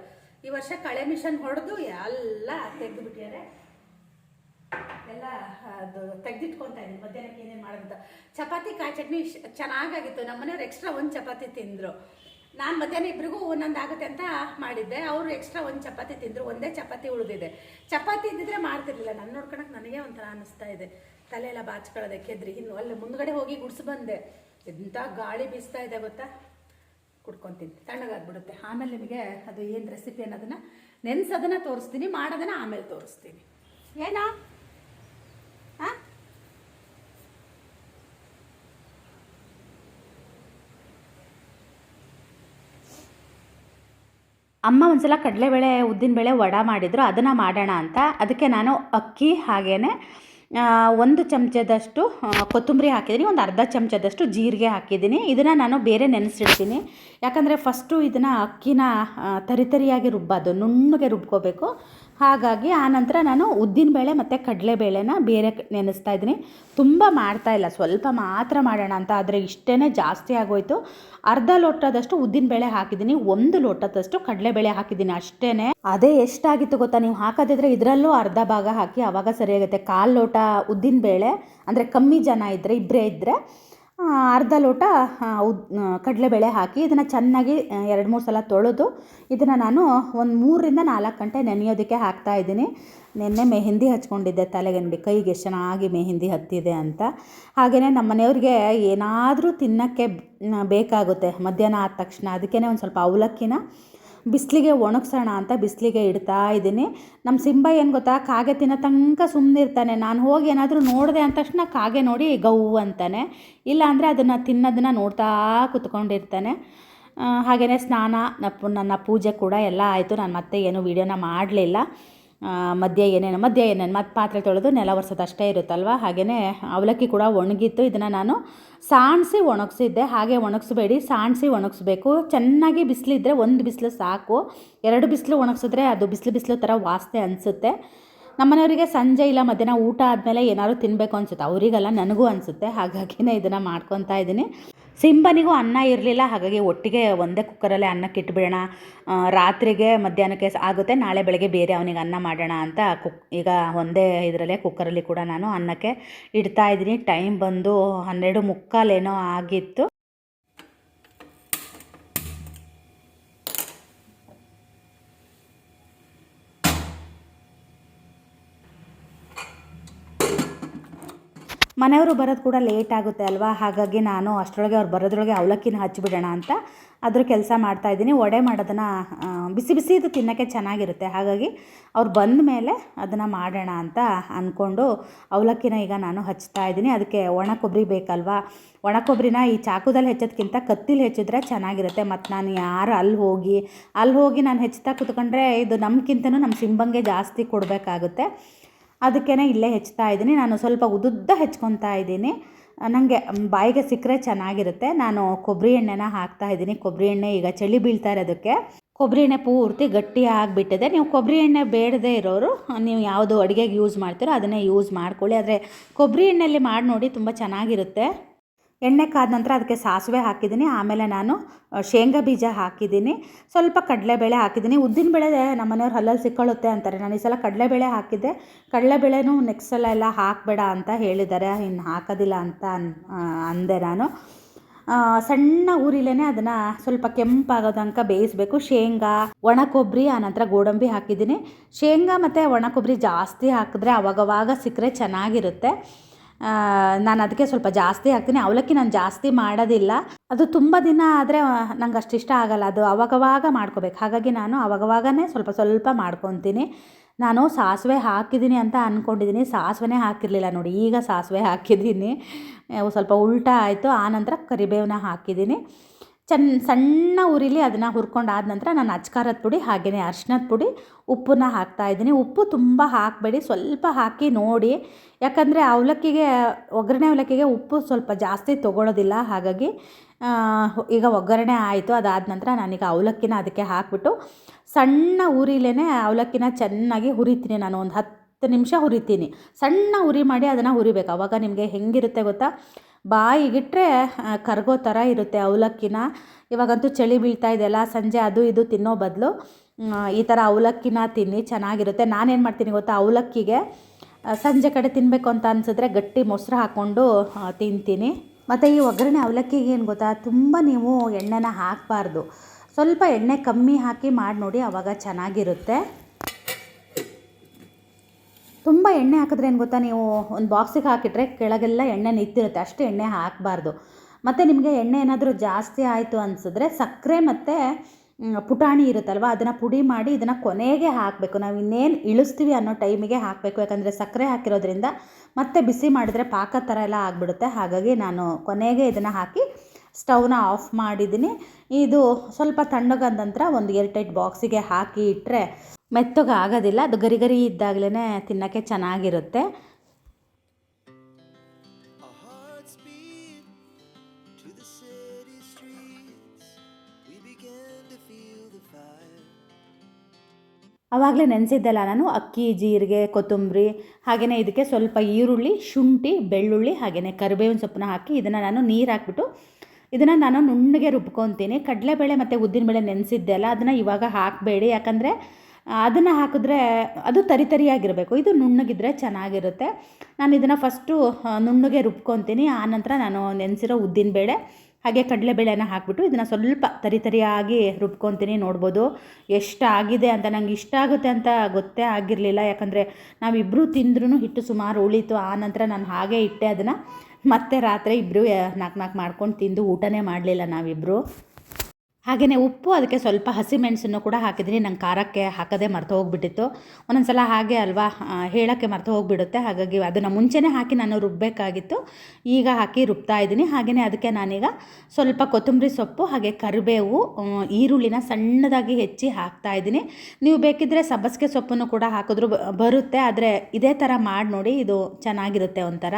ಈ ವರ್ಷ ಕಳೆ ಮಿಷನ್ ಹೊಡೆದು ಎಲ್ಲ ತೆಗೆದು ಬಿಟ್ಟಿದ್ದಾರೆ. ಎಲ್ಲ ಅದು ತೆಗೆದಿಟ್ಕೊತಾ ಇದ್ದೀನಿ ಮಧ್ಯಾಹ್ನಕ್ಕೆ ಏನೇನು ಮಾಡೋದು ಚಪಾತಿ ಕಾಯಿ ಚಟ್ನಿ ಚೆನ್ನಾಗಾಗಿತ್ತು. ನಮ್ಮ ಮನೆಯವ್ರು ಎಕ್ಸ್ಟ್ರಾ ಒಂದು ಚಪಾತಿ ತಿಂದರು. ನಾನು ಮಧ್ಯಾಹ್ನ ಇಬ್ಬರಿಗೂ ಒಂದೊಂದು ಆಗುತ್ತೆ ಅಂತ ಮಾಡಿದ್ದೆ. ಅವರು ಎಕ್ಸ್ಟ್ರಾ ಒಂದು ಚಪಾತಿ ತಿಂದರು. ಒಂದೇ ಚಪಾತಿ ಉಳಿದಿದೆ. ಚಪಾತಿ ಇದ್ದಿದ್ರೆ ಮಾಡ್ತಿರ್ಲಿಲ್ಲ. ನನ್ನ ನೋಡ್ಕೊಳಕ್ಕೆ ನನಗೆ ಒಂಥರ ಅನ್ನಿಸ್ತಾ ಇದೆ. ತಲೆ ಎಲ್ಲ ಬಾಚ್ಕೊಳ್ಳೋದಕ್ಕೆ ಎದ್ರಿ ಇನ್ನು ಅಲ್ಲಿ ಮುಂದ್ಗಡೆ ಹೋಗಿ ಗುಡ್ಸ್ ಬಂದೆ. ಎಂಥ ಗಾಳಿ ಬೀಸ್ತಾ ಇದೆ ಗೊತ್ತಾ? ಕುಡ್ಕೊತೀನಿ. ತಣ್ಣಗಾಗ್ಬಿಡುತ್ತೆ. ಆಮೇಲೆ ನಿಮಗೆ ಅದು ಏನು ರೆಸಿಪಿ ಅನ್ನೋದನ್ನ ನೆನೆಸೋದನ್ನು ತೋರಿಸ್ತೀನಿ ಮಾಡೋದನ್ನ ಆಮೇಲೆ ತೋರಿಸ್ತೀನಿ. ಏನಾ? ಹಾಂ ಅಮ್ಮ ಒಂದ್ಸಲ ಕಡಲೆಬೇಳೆ ಉದ್ದಿನಬೇಳೆ ವಡ ಮಾಡಿದ್ರು ಅದನ್ನು ಮಾಡೋಣ ಅಂತ. ಅದಕ್ಕೆ ನಾನು ಅಕ್ಕಿ ಹಾಗೇನೆ ಆ, ಒಂದು ಚಮಚದಷ್ಟು ಕೊತ್ತಂಬರಿ ಹಾಕಿದ್ದೀನಿ ಒಂದು ಅರ್ಧ ಚಮಚದಷ್ಟು ಜೀರಿಗೆ ಹಾಕಿದ್ದೀನಿ. ಇದನ್ನು ನಾನು ಬೇರೆ ನೆನೆಸಿಡ್ತೀನಿ. ಯಾಕಂದರೆ ಫಸ್ಟು ಇದನ್ನು ಅಕ್ಕಿನ ಆ, ತರಿತರಿಯಾಗಿ ರುಬ್ಬೋದು ನುಣ್ಣಗೆ ರುಬ್ಕೋಬೇಕು. ಹಾಗಾಗಿ ಆನಂತರ ನಾನು ಉದ್ದಿನಬೇಳೆ ಮತ್ತು ಕಡಲೆಬೇಳೆನ ಬೇರೆ ನೆನೆಸ್ತಾ ಇದ್ದೀನಿ. ತುಂಬ ಮಾಡ್ತಾ ಇಲ್ಲ ಸ್ವಲ್ಪ ಮಾತ್ರ ಮಾಡೋಣ ಅಂತ ಆದರೆ ಇಷ್ಟೇ ಜಾಸ್ತಿ ಆಗೋಯಿತು. ಅರ್ಧ ಲೋಟದಷ್ಟು ಉದ್ದಿನಬೇಳೆ ಹಾಕಿದ್ದೀನಿ ಒಂದು ಲೋಟದಷ್ಟು ಕಡಲೆಬೇಳೆ ಹಾಕಿದ್ದೀನಿ ಅಷ್ಟೇ ಅದೇ ಎಷ್ಟಾಗಿತ್ತು ಗೊತ್ತಾ ನೀವು ಹಾಕೋದಿದ್ರೆ ಇದರಲ್ಲೂ ಅರ್ಧ ಭಾಗ ಹಾಕಿ ಆವಾಗ ಸರಿಯಾಗುತ್ತೆ. ಕಾಲು ಲೋಟ ಉದ್ದಿನಬೇಳೆ ಅಂದರೆ ಕಮ್ಮಿ ಜನ ಇದ್ದರೆ ಇಬ್ಬರೇ ಇದ್ದರೆ ಅರ್ಧ ಲೋಟ ಉದ್ ಕಡಲೆಬೇಳೆ ಹಾಕಿ ಇದನ್ನು ಚೆನ್ನಾಗಿ ಎರಡು ಮೂರು ಸಲ ತೊಳೆದು ಇದನ್ನು ನಾನು ಒಂದು ಮೂರರಿಂದ ನಾಲ್ಕು ಗಂಟೆ ನೆನೆಯೋದಕ್ಕೆ ಹಾಕ್ತಾ ಇದ್ದೀನಿ. ನಿನ್ನೆ ಮೆಹಂದಿ ಹಚ್ಕೊಂಡಿದ್ದೆ ತಲೆಗೆ, ನೋಡಿ, ಕೈಗೆ ಚೆನ್ನಾಗಿ ಮೆಹಂದಿ ಹತ್ತಿದೆ ಅಂತ. ಹಾಗೆಯೇ ನಮ್ಮ ಮನೆಯವ್ರಿಗೆ ಏನಾದರೂ ತಿನ್ನೋಕ್ಕೆ, ಬೇಕಾಗುತ್ತೆ. ಮಧ್ಯಾಹ್ನ ಆದ ತಕ್ಷಣ ಅದಕ್ಕೇ ಒಂದು ಸ್ವಲ್ಪ ಅವಲಕ್ಕಿನ ಬಿಸಿಲಿಗೆ ಒಣಗಿಸೋಣ ಅಂತ ಬಿಸಿಲಿಗೆ ಇಡ್ತಾ ಇದ್ದೀನಿ. ನಮ್ಮ ಸಿಂಬ ಏನು ಗೊತ್ತಾ? ಕಾಗೆ ತಿನ್ನೋ ತನಕ ಸುಮ್ಮನಿರ್ತಾನೆ ನಾನು ಹೋಗಿ ಏನಾದರೂ ನೋಡಿದೆ ಅಂದ ತಕ್ಷಣ ಕಾಗೆ ನೋಡಿ ಗೌ ಅಂತಾನೆ. ಇಲ್ಲ ಅಂದರೆ ಅದನ್ನು ತಿನ್ನೋದನ್ನ ನೋಡ್ತಾ ಕುತ್ಕೊಂಡಿರ್ತಾನೆ. ಹಾಗೆಯೇ ಸ್ನಾನ ನನ್ನ ಪೂಜೆ ಕೂಡ ಎಲ್ಲ ಆಯಿತು. ನಾನು ಮತ್ತೆ ಏನು ವೀಡಿಯೋನ ಮಾಡಲಿಲ್ಲ. ಮಧ್ಯೆ ಏನೇನು ಮಧ್ಯೆ ಏನೇನು, ಮತ್ತು ಪಾತ್ರೆ ತೊಳೆದು ನೆಲ ಒರೆಸೋದು ಅಷ್ಟೇ ಇರುತ್ತಲ್ವ? ಹಾಗೆಯೇ ಅವಲಕ್ಕಿ ಕೂಡ ಒಣಗಿತ್ತು. ಇದನ್ನು ನಾನು ಸಾಣಿಸಿ ಒಣಗಿಸಿದ್ದೆ. ಹಾಗೆ ಒಣಗಿಸ್ಬೇಡಿ, ಸಾಣಿಸಿ ಒಣಗಿಸ್ಬೇಕು. ಚೆನ್ನಾಗಿ ಬಿಸಿಲಿದ್ದರೆ ಒಂದು ಬಿಸಿಲು ಸಾಕು. ಎರಡು ಬಿಸಿಲು ಒಣಗಿಸಿದ್ರೆ ಅದು ಬಿಸಿಲು ಬಿಸಿಲು ಥರ ವಾಸನೆ ಅನಿಸುತ್ತೆ. ನಮ್ಮನೆಯವರಿಗೆ ಸಂಜೆ ಇಲ್ಲ, ಮಧ್ಯಾಹ್ನ ಊಟ ಆದಮೇಲೆ ಏನಾದ್ರು ತಿನ್ನಬೇಕು ಅನಿಸುತ್ತೆ. ಅವರಿಗೆಲ್ಲ, ನನಗೂ ಅನಿಸುತ್ತೆ. ಹಾಗಾಗಿನೇ ಇದನ್ನು ಮಾಡ್ಕೊತಾ ಇದ್ದೀನಿ. ಸಿಂಬನಿಗೂ ಅನ್ನ ಇರಲಿಲ್ಲ, ಹಾಗಾಗಿ ಒಟ್ಟಿಗೆ ಒಂದೇ ಕುಕ್ಕರಲ್ಲೇ ಅನ್ನಕ್ಕೆ ಇಟ್ಬಿಡೋಣ ರಾತ್ರಿಗೆ ಮಧ್ಯಾಹ್ನಕ್ಕೆ ಆಗುತ್ತೆ, ನಾಳೆ ಬೆಳಗ್ಗೆ ಬೇರೆ ಅವನಿಗೆ ಅನ್ನ ಮಾಡೋಣ ಅಂತ ಕುಕ್, ಈಗ ಒಂದೇ ಇದರಲ್ಲೇ ಕುಕ್ಕರಲ್ಲಿ ಕೂಡ ನಾನು ಅನ್ನಕ್ಕೆ ಇಡ್ತಾ ಇದ್ದೀನಿ. ಟೈಮ್ ಬಂದು ಹನ್ನೆರಡು ಮುಕ್ಕಾಲೇನೋ ಆಗಿತ್ತು. ಮನೆಯವರು ಬರೋದು ಕೂಡ ಲೇಟ್ ಆಗುತ್ತೆ ಅಲ್ವಾ? ಹಾಗಾಗಿ ನಾನು ಅಷ್ಟರೊಳಗೆ ಅವ್ರು ಬರೋದ್ರೊಳಗೆ ಅವಲಕ್ಕಿನ ಹಚ್ಚಿಬಿಡೋಣ ಅಂತ ಅದ್ರ ಕೆಲಸ ಮಾಡ್ತಾಯಿದ್ದೀನಿ ವಡೆ ಮಾಡೋದನ್ನು ಬಿಸಿ ಬಿಸಿ ಇದು ತಿನ್ನೋಕ್ಕೆ ಚೆನ್ನಾಗಿರುತ್ತೆ. ಹಾಗಾಗಿ ಅವ್ರು ಬಂದ ಮೇಲೆ ಅದನ್ನು ಮಾಡೋಣ ಅಂತ ಅಂದ್ಕೊಂಡು ಅವಲಕ್ಕಿನ ಈಗ ನಾನು ಹಚ್ತಾ ಇದ್ದೀನಿ. ಅದಕ್ಕೆ ಒಣ ಕೊಬ್ಬರಿ ಬೇಕಲ್ವಾ? ಒಣ ಕೊಬ್ಬರಿನ ಈ ಚಾಕುದಲ್ಲಿ ಹೆಚ್ಚೋದ್ಕಿಂತ ಕತ್ತಿಲಿ ಹೆಚ್ಚಿದ್ರೆ ಚೆನ್ನಾಗಿರುತ್ತೆ. ಮತ್ತು ನಾನು ಯಾರು ಅಲ್ಲಿ ಹೋಗಿ ಅಲ್ಲಿ ಹೋಗಿ ನಾನು ಹೆಚ್ಚುತ್ತಾ ಕುತ್ಕೊಂಡ್ರೆ ಇದು ನಮ್ಗಿಂತನೂ ನಮ್ಮ ಸಿಂಬಂಗೆ ಜಾಸ್ತಿ ಕೊಡಬೇಕಾಗುತ್ತೆ. ಅದಕ್ಕೇ ಇಲ್ಲೇ ಹೆಚ್ಚುತ್ತಾ ಇದ್ದೀನಿ. ನಾನು ಸ್ವಲ್ಪ ಉದ್ದುದ್ದ ಹೆಚ್ಕೊತಾ ಇದ್ದೀನಿ. ನನಗೆ ಬಾಯಿಗೆ ಸಿಕ್ಕರೆ ಚೆನ್ನಾಗಿರುತ್ತೆ. ನಾನು ಕೊಬ್ಬರಿ ಎಣ್ಣೆನ ಹಾಕ್ತಾ ಇದ್ದೀನಿ. ಕೊಬ್ಬರಿ ಎಣ್ಣೆ ಈಗ ಚಳಿ ಬೀಳ್ತಾ ಇರೋದಕ್ಕೆ. ಕೊಬ್ಬರಿ ಎಣ್ಣೆ ಪೂರ್ತಿ ಗಟ್ಟಿ ಆಗಿಬಿಟ್ಟಿದೆ ನೀವು ಕೊಬ್ಬರಿ ಎಣ್ಣೆ ಬೇಡದೇ ಇರೋರು ನೀವು ಯಾವುದು ಅಡುಗೆಗೆ ಯೂಸ್ ಮಾಡ್ತೀರೋ ಅದನ್ನೇ ಯೂಸ್ ಮಾಡ್ಕೊಳ್ಳಿ. ಆದರೆ ಕೊಬ್ಬರಿ ಎಣ್ಣೆಯಲ್ಲಿ ಮಾಡಿ ನೋಡಿ ತುಂಬ ಚೆನ್ನಾಗಿರುತ್ತೆ. ಎಣ್ಣೆ ಕಾದ ನಂತರ ಅದಕ್ಕೆ ಸಾಸಿವೆ ಹಾಕಿದ್ದೀನಿ. ಆಮೇಲೆ ನಾನು ಶೇಂಗಾ ಬೀಜ ಹಾಕಿದ್ದೀನಿ. ಸ್ವಲ್ಪ ಕಡಲೆಬೇಳೆ ಹಾಕಿದ್ದೀನಿ. ಉದ್ದಿನಬೇಳೆ ನಮ್ಮ ಮನೆಯವ್ರು ಹಲ್ಲಲ್ಲಿ ಸಿಕ್ಕೊಳ್ಳುತ್ತೆ ಅಂತಾರೆ. ನಾನು ಈ ಸಲ ಕಡಲೆಬೇಳೆ ಹಾಕಿದ್ದೆ. ಕಡಲೆಬೇಳೆನೂ ನೆಕ್ಸ್ಟ್ ಸಲ ಎಲ್ಲ ಹಾಕಬೇಡ ಅಂತ ಹೇಳಿದ್ದಾರೆ. ಇನ್ನು ಹಾಕೋದಿಲ್ಲ ಅಂತ ಅಂದೆ ನಾನು. ಸಣ್ಣ ಊರಿಲೇ ಅದನ್ನು ಸ್ವಲ್ಪ ಕೆಂಪಾಗೋ ತನಕ ಬೇಯಿಸಬೇಕು. ಶೇಂಗಾ ಒಣ ಕೊಬ್ಬರಿ ಆನಂತರ ಗೋಡಂಬಿ ಹಾಕಿದ್ದೀನಿ. ಶೇಂಗಾ ಮತ್ತು ಒಣ ಕೊಬ್ಬರಿ ಜಾಸ್ತಿ ಹಾಕಿದ್ರೆ ಅವಾಗವಾಗ ಸಿಕ್ಕರೆ ಚೆನ್ನಾಗಿರುತ್ತೆ. ನಾನು ಅದಕ್ಕೆ ಸ್ವಲ್ಪ ಜಾಸ್ತಿ ಹಾಕ್ತೀನಿ. ಅವಲಕ್ಕಿ ನಾನು ಜಾಸ್ತಿ ಮಾಡೋದಿಲ್ಲ. ಅದು ತುಂಬ ದಿನ ಆದರೆ ನಂಗೆ ಅಷ್ಟು ಇಷ್ಟ ಆಗಲ್ಲ. ಅದು ಅವಾಗವಾಗ ಮಾಡ್ಕೋಬೇಕು. ಹಾಗಾಗಿ ನಾನು ಅವಾಗವಾಗನೇ ಸ್ವಲ್ಪ ಸ್ವಲ್ಪ ಮಾಡ್ಕೊತೀನಿ. ನಾನು ಸಾಸಿವೆ ಹಾಕಿದ್ದೀನಿ ಅಂತ ಅಂದ್ಕೊಂಡಿದ್ದೀನಿ ಸಾಸಿವೆನೇ ಹಾಕಿರಲಿಲ್ಲ ನೋಡಿ. ಈಗ ಸಾಸಿವೆ ಹಾಕಿದ್ದೀನಿ ಸ್ವಲ್ಪ ಉಲ್ಟಾ ಆಯಿತು. ಆನಂತರ ಕರಿಬೇವನ್ನ ಹಾಕಿದ್ದೀನಿ ಚೆನ್ನ ಸಣ್ಣ ಉರಿಲಿ ಅದನ್ನು ಹುರ್ಕೊಂಡಾದ ನಂತರ ನಾನು ಅಚ್ಕಾರದ ಪುಡಿ ಹಾಗೆಯೇ ಅರ್ಶಿನದ ಪುಡಿ ಉಪ್ಪನ್ನ ಹಾಕ್ತಾ ಇದ್ದೀನಿ. ಉಪ್ಪು ತುಂಬ ಹಾಕಬೇಡಿ, ಸ್ವಲ್ಪ ಹಾಕಿ ನೋಡಿ. ಯಾಕಂದರೆ ಅವಲಕ್ಕಿಗೆ, ಒಗ್ಗರಣೆ ಅವಲಕ್ಕಿಗೆ ಉಪ್ಪು ಸ್ವಲ್ಪ ಜಾಸ್ತಿ ತೊಗೊಳೋದಿಲ್ಲ. ಹಾಗಾಗಿ ಈಗ ಒಗ್ಗರಣೆ ಆಯಿತು, ಅದಾದ ನಂತರ ನಾನೀಗ ಅವಲಕ್ಕಿನ ಅದಕ್ಕೆ ಹಾಕ್ಬಿಟ್ಟು ಸಣ್ಣ ಉರಿಲೇ ಅವಲಕ್ಕಿನ ಚೆನ್ನಾಗಿ ಹುರಿತೀನಿ ನಾನು. ಒಂದು ಹತ್ತು ನಿಮಿಷ ಹುರಿತೀನಿ. ಸಣ್ಣ ಉರಿ ಮಾಡಿ ಅದನ್ನು ಹುರಿಬೇಕು. ಅವಾಗ ನಿಮಗೆ ಹೆಂಗಿರುತ್ತೆ ಗೊತ್ತಾ? ಬಾಯಿಗಿಟ್ರೆ ಕರ್ಗೋ ಥರ ಇರುತ್ತೆ ಅವಲಕ್ಕಿನ. ಇವಾಗಂತೂ ಚಳಿ ಬೀಳ್ತಾ ಇದೆಯಲ್ಲ ಸಂಜೆ ಅದು ಇದು ತಿನ್ನೋ ಬದಲು ಈ ಥರ ಅವಲಕ್ಕಿನ ತಿನ್ನಿ, ಚೆನ್ನಾಗಿರುತ್ತೆ. ನಾನೇನು ಮಾಡ್ತೀನಿ ಗೊತ್ತಾ, ಅವಲಕ್ಕಿಗೆ ಸಂಜೆ ಕಡೆ ತಿನ್ನಬೇಕು ಅಂತ ಅನಿಸಿದ್ರೆ ಗಟ್ಟಿ ಮೊಸರು ಹಾಕ್ಕೊಂಡು ತಿಂತೀನಿ. ಮತ್ತು ಈ ಒಗ್ಗರಣೆ ಅವಲಕ್ಕಿಗೆ ಏನು ಗೊತ್ತಾ, ತುಂಬ ನೀವು ಎಣ್ಣೆನ ಹಾಕಬಾರ್ದು. ಸ್ವಲ್ಪ ಎಣ್ಣೆ ಕಮ್ಮಿ ಹಾಕಿ ಮಾಡಿ ನೋಡಿ ಆವಾಗ ಚೆನ್ನಾಗಿರುತ್ತೆ. ತುಂಬ ಎಣ್ಣೆ ಹಾಕಿದ್ರೆ ಏನು ಗೊತ್ತಾ ನೀವು? ಒಂದು ಬಾಕ್ಸಿಗೆ ಹಾಕಿಟ್ರೆ ಕೆಳಗೆಲ್ಲ ಎಣ್ಣೆ ನಿಂತಿರುತ್ತೆ. ಅಷ್ಟು ಎಣ್ಣೆ ಹಾಕಬಾರ್ದು. ಮತ್ತು ನಿಮಗೆ ಎಣ್ಣೆ ಏನಾದರೂ ಜಾಸ್ತಿ ಆಯಿತು ಅನಿಸಿದ್ರೆ ಸಕ್ಕರೆ ಮತ್ತು ಪುಟಾಣಿ ಇರುತ್ತಲ್ವ? ಅದನ್ನು ಪುಡಿ ಮಾಡಿ ಇದನ್ನು ಕೊನೆಗೆ ಹಾಕಬೇಕು. ನಾವು ಇನ್ನೇನು ಇಳಿಸ್ತೀವಿ ಅನ್ನೋ ಟೈಮಿಗೆ ಹಾಕಬೇಕು. ಯಾಕಂದರೆ ಸಕ್ಕರೆ ಹಾಕಿರೋದ್ರಿಂದ ಮತ್ತೆ ಬಿಸಿ ಮಾಡಿದರೆ ಪಾಕ ಥರ ಎಲ್ಲ ಆಗಿಬಿಡುತ್ತೆ. ಹಾಗಾಗಿ ನಾನು ಕೊನೆಗೆ ಇದನ್ನು ಹಾಕಿ ಸ್ಟವ್ನ ಆಫ್ ಮಾಡಿದ್ದೀನಿ. ಇದು ಸ್ವಲ್ಪ ತಣ್ಣಗಾದ ನಂತರ ಒಂದು ಏರ್ಟೈಟ್ ಬಾಕ್ಸಿಗೆ ಹಾಕಿ ಇಟ್ಟರೆ ಮೆತ್ತಗೆ ಆಗೋದಿಲ್ಲ ಅದು ಗರಿ ಗರಿ ಇದ್ದಾಗಲೇ ತಿನ್ನೋಕ್ಕೆ ಚೆನ್ನಾಗಿರುತ್ತೆ. ಆವಾಗಲೇ ನೆನೆಸಿದ್ದೆಲ್ಲ ನಾನು ಅಕ್ಕಿ, ಜೀರಿಗೆ, ಕೊತ್ತಂಬರಿ ಹಾಗೆಯೇ ಇದಕ್ಕೆ ಸ್ವಲ್ಪ ಈರುಳ್ಳಿ, ಶುಂಠಿ, ಬೆಳ್ಳುಳ್ಳಿ ಹಾಗೆಯೇ ಕರಿಬೇವಿನ ಸೊಪ್ಪನ್ನ ಹಾಕಿ ಇದನ್ನು ನಾನು ನೀರು ಹಾಕ್ಬಿಟ್ಟು ಇದನ್ನು ನಾನು ನುಣ್ಣಗೆ ರುಬ್ಕೊತೀನಿ ಕಡಲೆಬೇಳೆ ಮತ್ತು ಉದ್ದಿನಬೇಳೆ ನೆನೆಸಿದ್ದೆ ಅಲ್ಲ, ಅದನ್ನು ಇವಾಗ ಹಾಕಬೇಡಿ ಯಾಕಂದರೆ ಅದನ್ನು ಹಾಕಿದ್ರೆ ಅದು ತರಿ ತರಿಯಾಗಿರಬೇಕು. ಇದು ನುಣ್ಣಗಿದ್ರೆ ಚೆನ್ನಾಗಿರುತ್ತೆ. ನಾನು ಇದನ್ನು ಫಸ್ಟು ನುಣ್ಣಗೆ ರುಬ್ಕೊತೀನಿ. ಆನಂತರ ನಾನು ನೆನೆಸಿರೋ ಉದ್ದಿನಬೇಳೆ ಹಾಗೆ ಕಡಲೆಬೇಳೆನ ಹಾಕ್ಬಿಟ್ಟು ಇದನ್ನು ಸ್ವಲ್ಪ ತರಿ ತರಿಯಾಗಿ ರುಬ್ಕೊತೀನಿ ನೋಡ್ಬೋದು. ಎಷ್ಟು ಆಗಿದೆ ಅಂತ ನಂಗೆ ಇಷ್ಟ ಆಗುತ್ತೆ ಅಂತ ಗೊತ್ತೇ ಆಗಿರಲಿಲ್ಲ. ಯಾಕಂದರೆ ನಾವಿಬ್ಬರು ತಿಂದ್ರೂ ಹಿಟ್ಟು ಸುಮಾರು ಉಳೀತು. ಆನಂತರ ನಾನು ಹಾಗೆ ಇಟ್ಟೆ ಅದನ್ನು. ಮತ್ತೆ ರಾತ್ರಿ ಇಬ್ಬರು ನಾಲ್ಕು ನಾಲ್ಕು ಮಾಡ್ಕೊಂಡು ತಿಂದು ಊಟನೇ ಮಾಡಲಿಲ್ಲ ನಾವಿಬ್ಬರು ಹಾಗೆಯೇ ಉಪ್ಪು, ಅದಕ್ಕೆ ಸ್ವಲ್ಪ ಹಸಿಮೆಣಸನ್ನು ಕೂಡ ಹಾಕಿದ್ದೀನಿ. ನಂಗೆ ಖಾರಕ್ಕೆ ಹಾಕೋದೇ ಮರ್ತು ಹೋಗ್ಬಿಟ್ಟಿತ್ತು. ಒಂದೊಂದು ಸಲ ಹಾಗೆ ಅಲ್ವಾ ಹೇಳೋಕ್ಕೆ ಮರೆತು ಹೋಗ್ಬಿಡುತ್ತೆ. ಹಾಗಾಗಿ ಅದನ್ನು ಮುಂಚೆನೇ ಹಾಕಿ ನಾನು ರುಬ್ಬಬೇಕಾಗಿತ್ತು ಈಗ ಹಾಕಿ ರುಬ್ತಾ ಇದ್ದೀನಿ. ಹಾಗೆಯೇ ಅದಕ್ಕೆ ನಾನೀಗ ಸ್ವಲ್ಪ ಕೊತ್ತಂಬರಿ ಸೊಪ್ಪು, ಹಾಗೆ ಕರಿಬೇವು ಈರುಳ್ಳಿನ ಸಣ್ಣದಾಗಿ ಹೆಚ್ಚಿ ಹಾಕ್ತಾ ಇದ್ದೀನಿ. ನೀವು ಬೇಕಿದ್ದರೆ ಸಬ್ಬಸಿಗೆ ಸೊಪ್ಪನ್ನು ಕೂಡ ಹಾಕಿದ್ರು ಬರುತ್ತೆ. ಆದರೆ ಇದೇ ಥರ ಮಾಡಿ ನೋಡಿ, ಇದು ಚೆನ್ನಾಗಿರುತ್ತೆ ಒಂಥರ.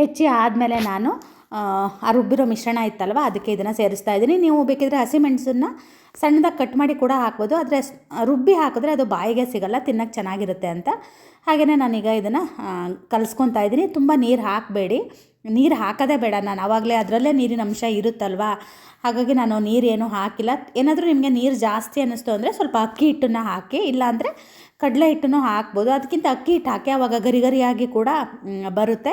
ಹೆಚ್ಚಿ ಆದಮೇಲೆ ನಾನು ಆ, ರುಬ್ಬಿರೋ ಮಿಶ್ರಣ ಇತ್ತಲ್ವ ಅದಕ್ಕೆ ಇದನ್ನು ಸೇರಿಸ್ತಾ ಇದ್ದೀನಿ. ನೀವು ಬೇಕಿದ್ರೆ ಹಸಿಮೆಣಸನ್ನ ಸಣ್ಣದಾಗಿ ಕಟ್ ಮಾಡಿ ಕೂಡ ಹಾಕ್ಬೋದು. ಆದರೆ ರುಬ್ಬಿ ಹಾಕಿದ್ರೆ ಅದು ಬಾಯಿಗೆ ಸಿಗಲ್ಲ ತಿನ್ನೋಕ್ಕೆ ಚೆನ್ನಾಗಿರುತ್ತೆ ಅಂತ. ಹಾಗೆಯೇ ನಾನೀಗ ಇದನ್ನು ಕಲಿಸ್ಕೊತಾ ಇದ್ದೀನಿ. ತುಂಬ ನೀರು ಹಾಕಬೇಡಿ. ನೀರು ಹಾಕೋದೇ ಬೇಡ ನಾನು. ಆವಾಗಲೇ ಅದರಲ್ಲೇ ನೀರಿನ ಅಂಶ ಇರುತ್ತಲ್ವಾ? ಹಾಗಾಗಿ ನಾನು ನೀರೇನು ಹಾಕಿಲ್ಲ. ಏನಾದರೂ ನಿಮಗೆ ನೀರು ಜಾಸ್ತಿ ಅನ್ನಿಸ್ತು ಅಂದರೆ ಸ್ವಲ್ಪ ಅಕ್ಕಿ ಹಿಟ್ಟನ್ನು ಹಾಕಿ ಇಲ್ಲಾಂದರೆ ಕಡಲೆ ಹಿಟ್ಟನ್ನು ಹಾಕ್ಬೋದು. ಅದಕ್ಕಿಂತ ಅಕ್ಕಿ ಹಿಟ್ಟು ಹಾಕಿ ಆವಾಗ ಗರಿ ಗರಿಯಾಗಿ ಕೂಡ ಬರುತ್ತೆ.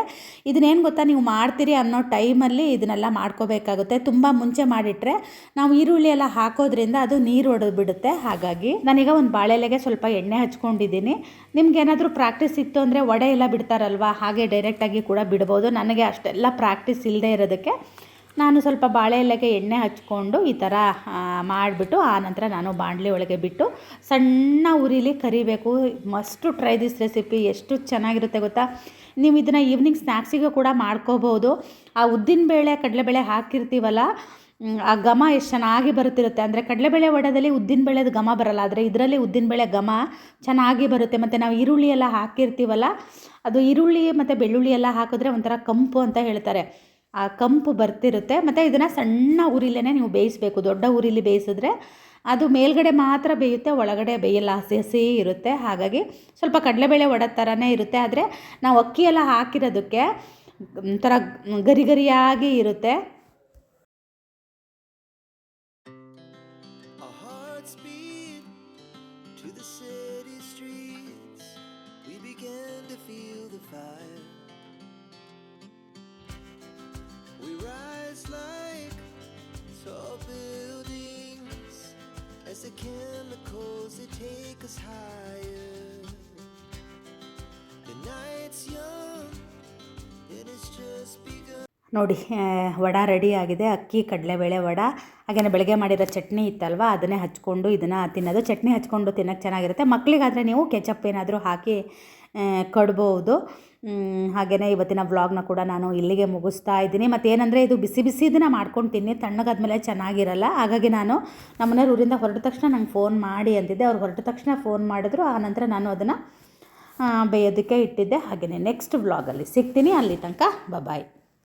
ಇದನ್ನೇನು ಗೊತ್ತಾ? ನೀವು ಮಾಡ್ತೀರಿ ಅನ್ನೋ ಟೈಮಲ್ಲಿ ಇದನ್ನೆಲ್ಲ ಮಾಡ್ಕೋಬೇಕಾಗುತ್ತೆ. ತುಂಬ ಮುಂಚೆ ಮಾಡಿಟ್ರೆ ನಾವು ಈರುಳ್ಳಿ ಎಲ್ಲ ಹಾಕೋದ್ರಿಂದ ಅದು ನೀರು ಒಡೆದು ಬಿಡುತ್ತೆ. ಹಾಗಾಗಿ ನಾನೀಗ ಒಂದು ಬಾಳೆಲೆಗೆ ಸ್ವಲ್ಪ ಎಣ್ಣೆ ಹಚ್ಕೊಂಡಿದ್ದೀನಿ. ನಿಮ್ಗೆ ಏನಾದರೂ ಪ್ರಾಕ್ಟೀಸ್ ಇತ್ತು ಅಂದರೆ ವಡೆ ಎಲ್ಲ ಬಿಡ್ತಾರಲ್ವಾ? ಹಾಗೆ ಡೈರೆಕ್ಟಾಗಿ ಕೂಡ ಬಿಡ್ಬೋದು. ನನಗೆ ಅಷ್ಟೆಲ್ಲ ಪ್ರಾಕ್ಟೀಸ್ ಇಲ್ಲದೆ ಇರೋದಕ್ಕೆ. ನಾನು ಸ್ವಲ್ಪ ಬಾಳೆ ಎಲೆಗೆ ಎಣ್ಣೆ ಹಚ್ಕೊಂಡು ಈ ಥರ ಮಾಡಿಬಿಟ್ಟು ಆನಂತರ ನಾನು ಬಾಣಲೆ ಒಳಗೆ ಬಿಟ್ಟು ಸಣ್ಣ ಉರಿಲಿ ಕರಿಬೇಕು. ಮಸ್ಟು ಟ್ರೈ ದಿಸ್ ರೆಸಿಪಿ ಎಷ್ಟು ಚೆನ್ನಾಗಿರುತ್ತೆ ಗೊತ್ತಾ? ನೀವು ಇದನ್ನು ಈವ್ನಿಂಗ್ ಸ್ನ್ಯಾಕ್ಸಿಗೂ ಕೂಡ ಮಾಡ್ಕೋಬೋದು. ಆ ಉದ್ದಿನಬೇಳೆ ಕಡಲೆಬೇಳೆ ಹಾಕಿರ್ತೀವಲ್ಲ ಆ ಘಮ ಎಷ್ಟು ಚೆನ್ನಾಗಿ ಬರುತ್ತಿರುತ್ತೆ. ಅಂದರೆ ಕಡಲೆಬೇಳೆ ವಡದಲ್ಲಿ ಉದ್ದಿನಬೇಳೆದು ಘಮ ಬರಲ್ಲ. ಆದರೆ ಇದರಲ್ಲಿ ಉದ್ದಿನಬೇಳೆ ಘಮ ಚೆನ್ನಾಗಿ ಬರುತ್ತೆ. ಮತ್ತು ನಾವು ಈರುಳ್ಳಿ ಎಲ್ಲ ಹಾಕಿರ್ತೀವಲ್ಲ, ಅದು ಈರುಳ್ಳಿ ಮತ್ತು ಬೆಳ್ಳುಳ್ಳಿ ಎಲ್ಲ ಹಾಕಿದ್ರೆ ಒಂಥರ ಕಂಪು ಅಂತ ಹೇಳ್ತಾರೆ. ಆ ಕಂಪು ಬರ್ತಿರುತ್ತೆ. ಮತ್ತು ಇದನ್ನು ಸಣ್ಣ ಉರಿಲೇ ನೀವು ಬೇಯಿಸಬೇಕು. ದೊಡ್ಡ ಉರಿಲಿ ಬೇಯಿಸಿದ್ರೆ ಅದು ಮೇಲ್ಗಡೆ ಮಾತ್ರ ಬೇಯುತ್ತೆ, ಒಳಗಡೆ ಬೇಯಲ್ಲ. ಹಸಿ ಹಸಿ ಇರುತ್ತೆ. ಹಾಗಾಗಿ ಸ್ವಲ್ಪ ಕಡಲೆಬೇಳೆ ಒಡ ಥರನೇ ಇರುತ್ತೆ. ಆದರೆ ನಾವು ಅಕ್ಕಿ ಎಲ್ಲ ಹಾಕಿರೋದಕ್ಕೆ ಒಂಥರ ಗರಿ ಗರಿಯಾಗಿ ಇರುತ್ತೆ. Fire. The chemicals they take us higher. The night's young and it's just begun. ನೋಡಿ ವಡ ರೆಡಿ ಆಗಿದೆ. ಅಕ್ಕಿ, ಕಡಲೆಬೇಳೆ ವಡ. ಹಾಗೆಯೇ ಬೆಳಗ್ಗೆ ಮಾಡಿರೋ ಚಟ್ನಿ ಇತ್ತಲ್ವ, ಅದನ್ನೇ ಹಚ್ಕೊಂಡು ಇದನ್ನು ತಿನ್ನೋದು. ಚಟ್ನಿ ಹಚ್ಕೊಂಡು ತಿನ್ನೋಕ್ಕೆ ಚೆನ್ನಾಗಿರುತ್ತೆ. ಮಕ್ಕಳಿಗಾದರೆ ನೀವು ಕೆಚಪ್ ಏನಾದರೂ ಹಾಕಿ ಕಡ್ಬೋದು. ಹಾಗೆಯೇ ಇವತ್ತಿನ ವ್ಲಾಗ್ನ ಕೂಡ ನಾನು ಇಲ್ಲಿಗೆ ಮುಗಿಸ್ತಾ ಇದ್ದೀನಿ. ಮತ್ತು ಏನಂದರೆ ಇದು ಬಿಸಿ ಬಿಸಿ ಇದನ್ನ ಮಾಡ್ಕೊಂಡು ತಿನ್ನಿ. ತಣ್ಣಗಾದ್ಮೇಲೆ ಚೆನ್ನಾಗಿರಲ್ಲ. ಹಾಗಾಗಿ ನಾನು ನಮ್ಮನೆಯವ್ರು ಊರಿಂದ ಹೊರಟ ತಕ್ಷಣ ನಂಗೆ ಫೋನ್ ಮಾಡಿ ಅಂತಿದ್ದೆ. ಅವ್ರು ಹೊರಟ ತಕ್ಷಣ ಫೋನ್ ಮಾಡಿದ್ರು. ಆ ನಂತರ ನಾನು ಅದನ್ನು ಬೇಯೋದಕ್ಕೆ ಇಟ್ಟಿದ್ದೆ. ಹಾಗೆಯೇ ನೆಕ್ಸ್ಟ್ ವ್ಲಾಗಲ್ಲಿ ಸಿಗ್ತೀನಿ. ಅಲ್ಲಿ ತನಕ ಬಾಯ್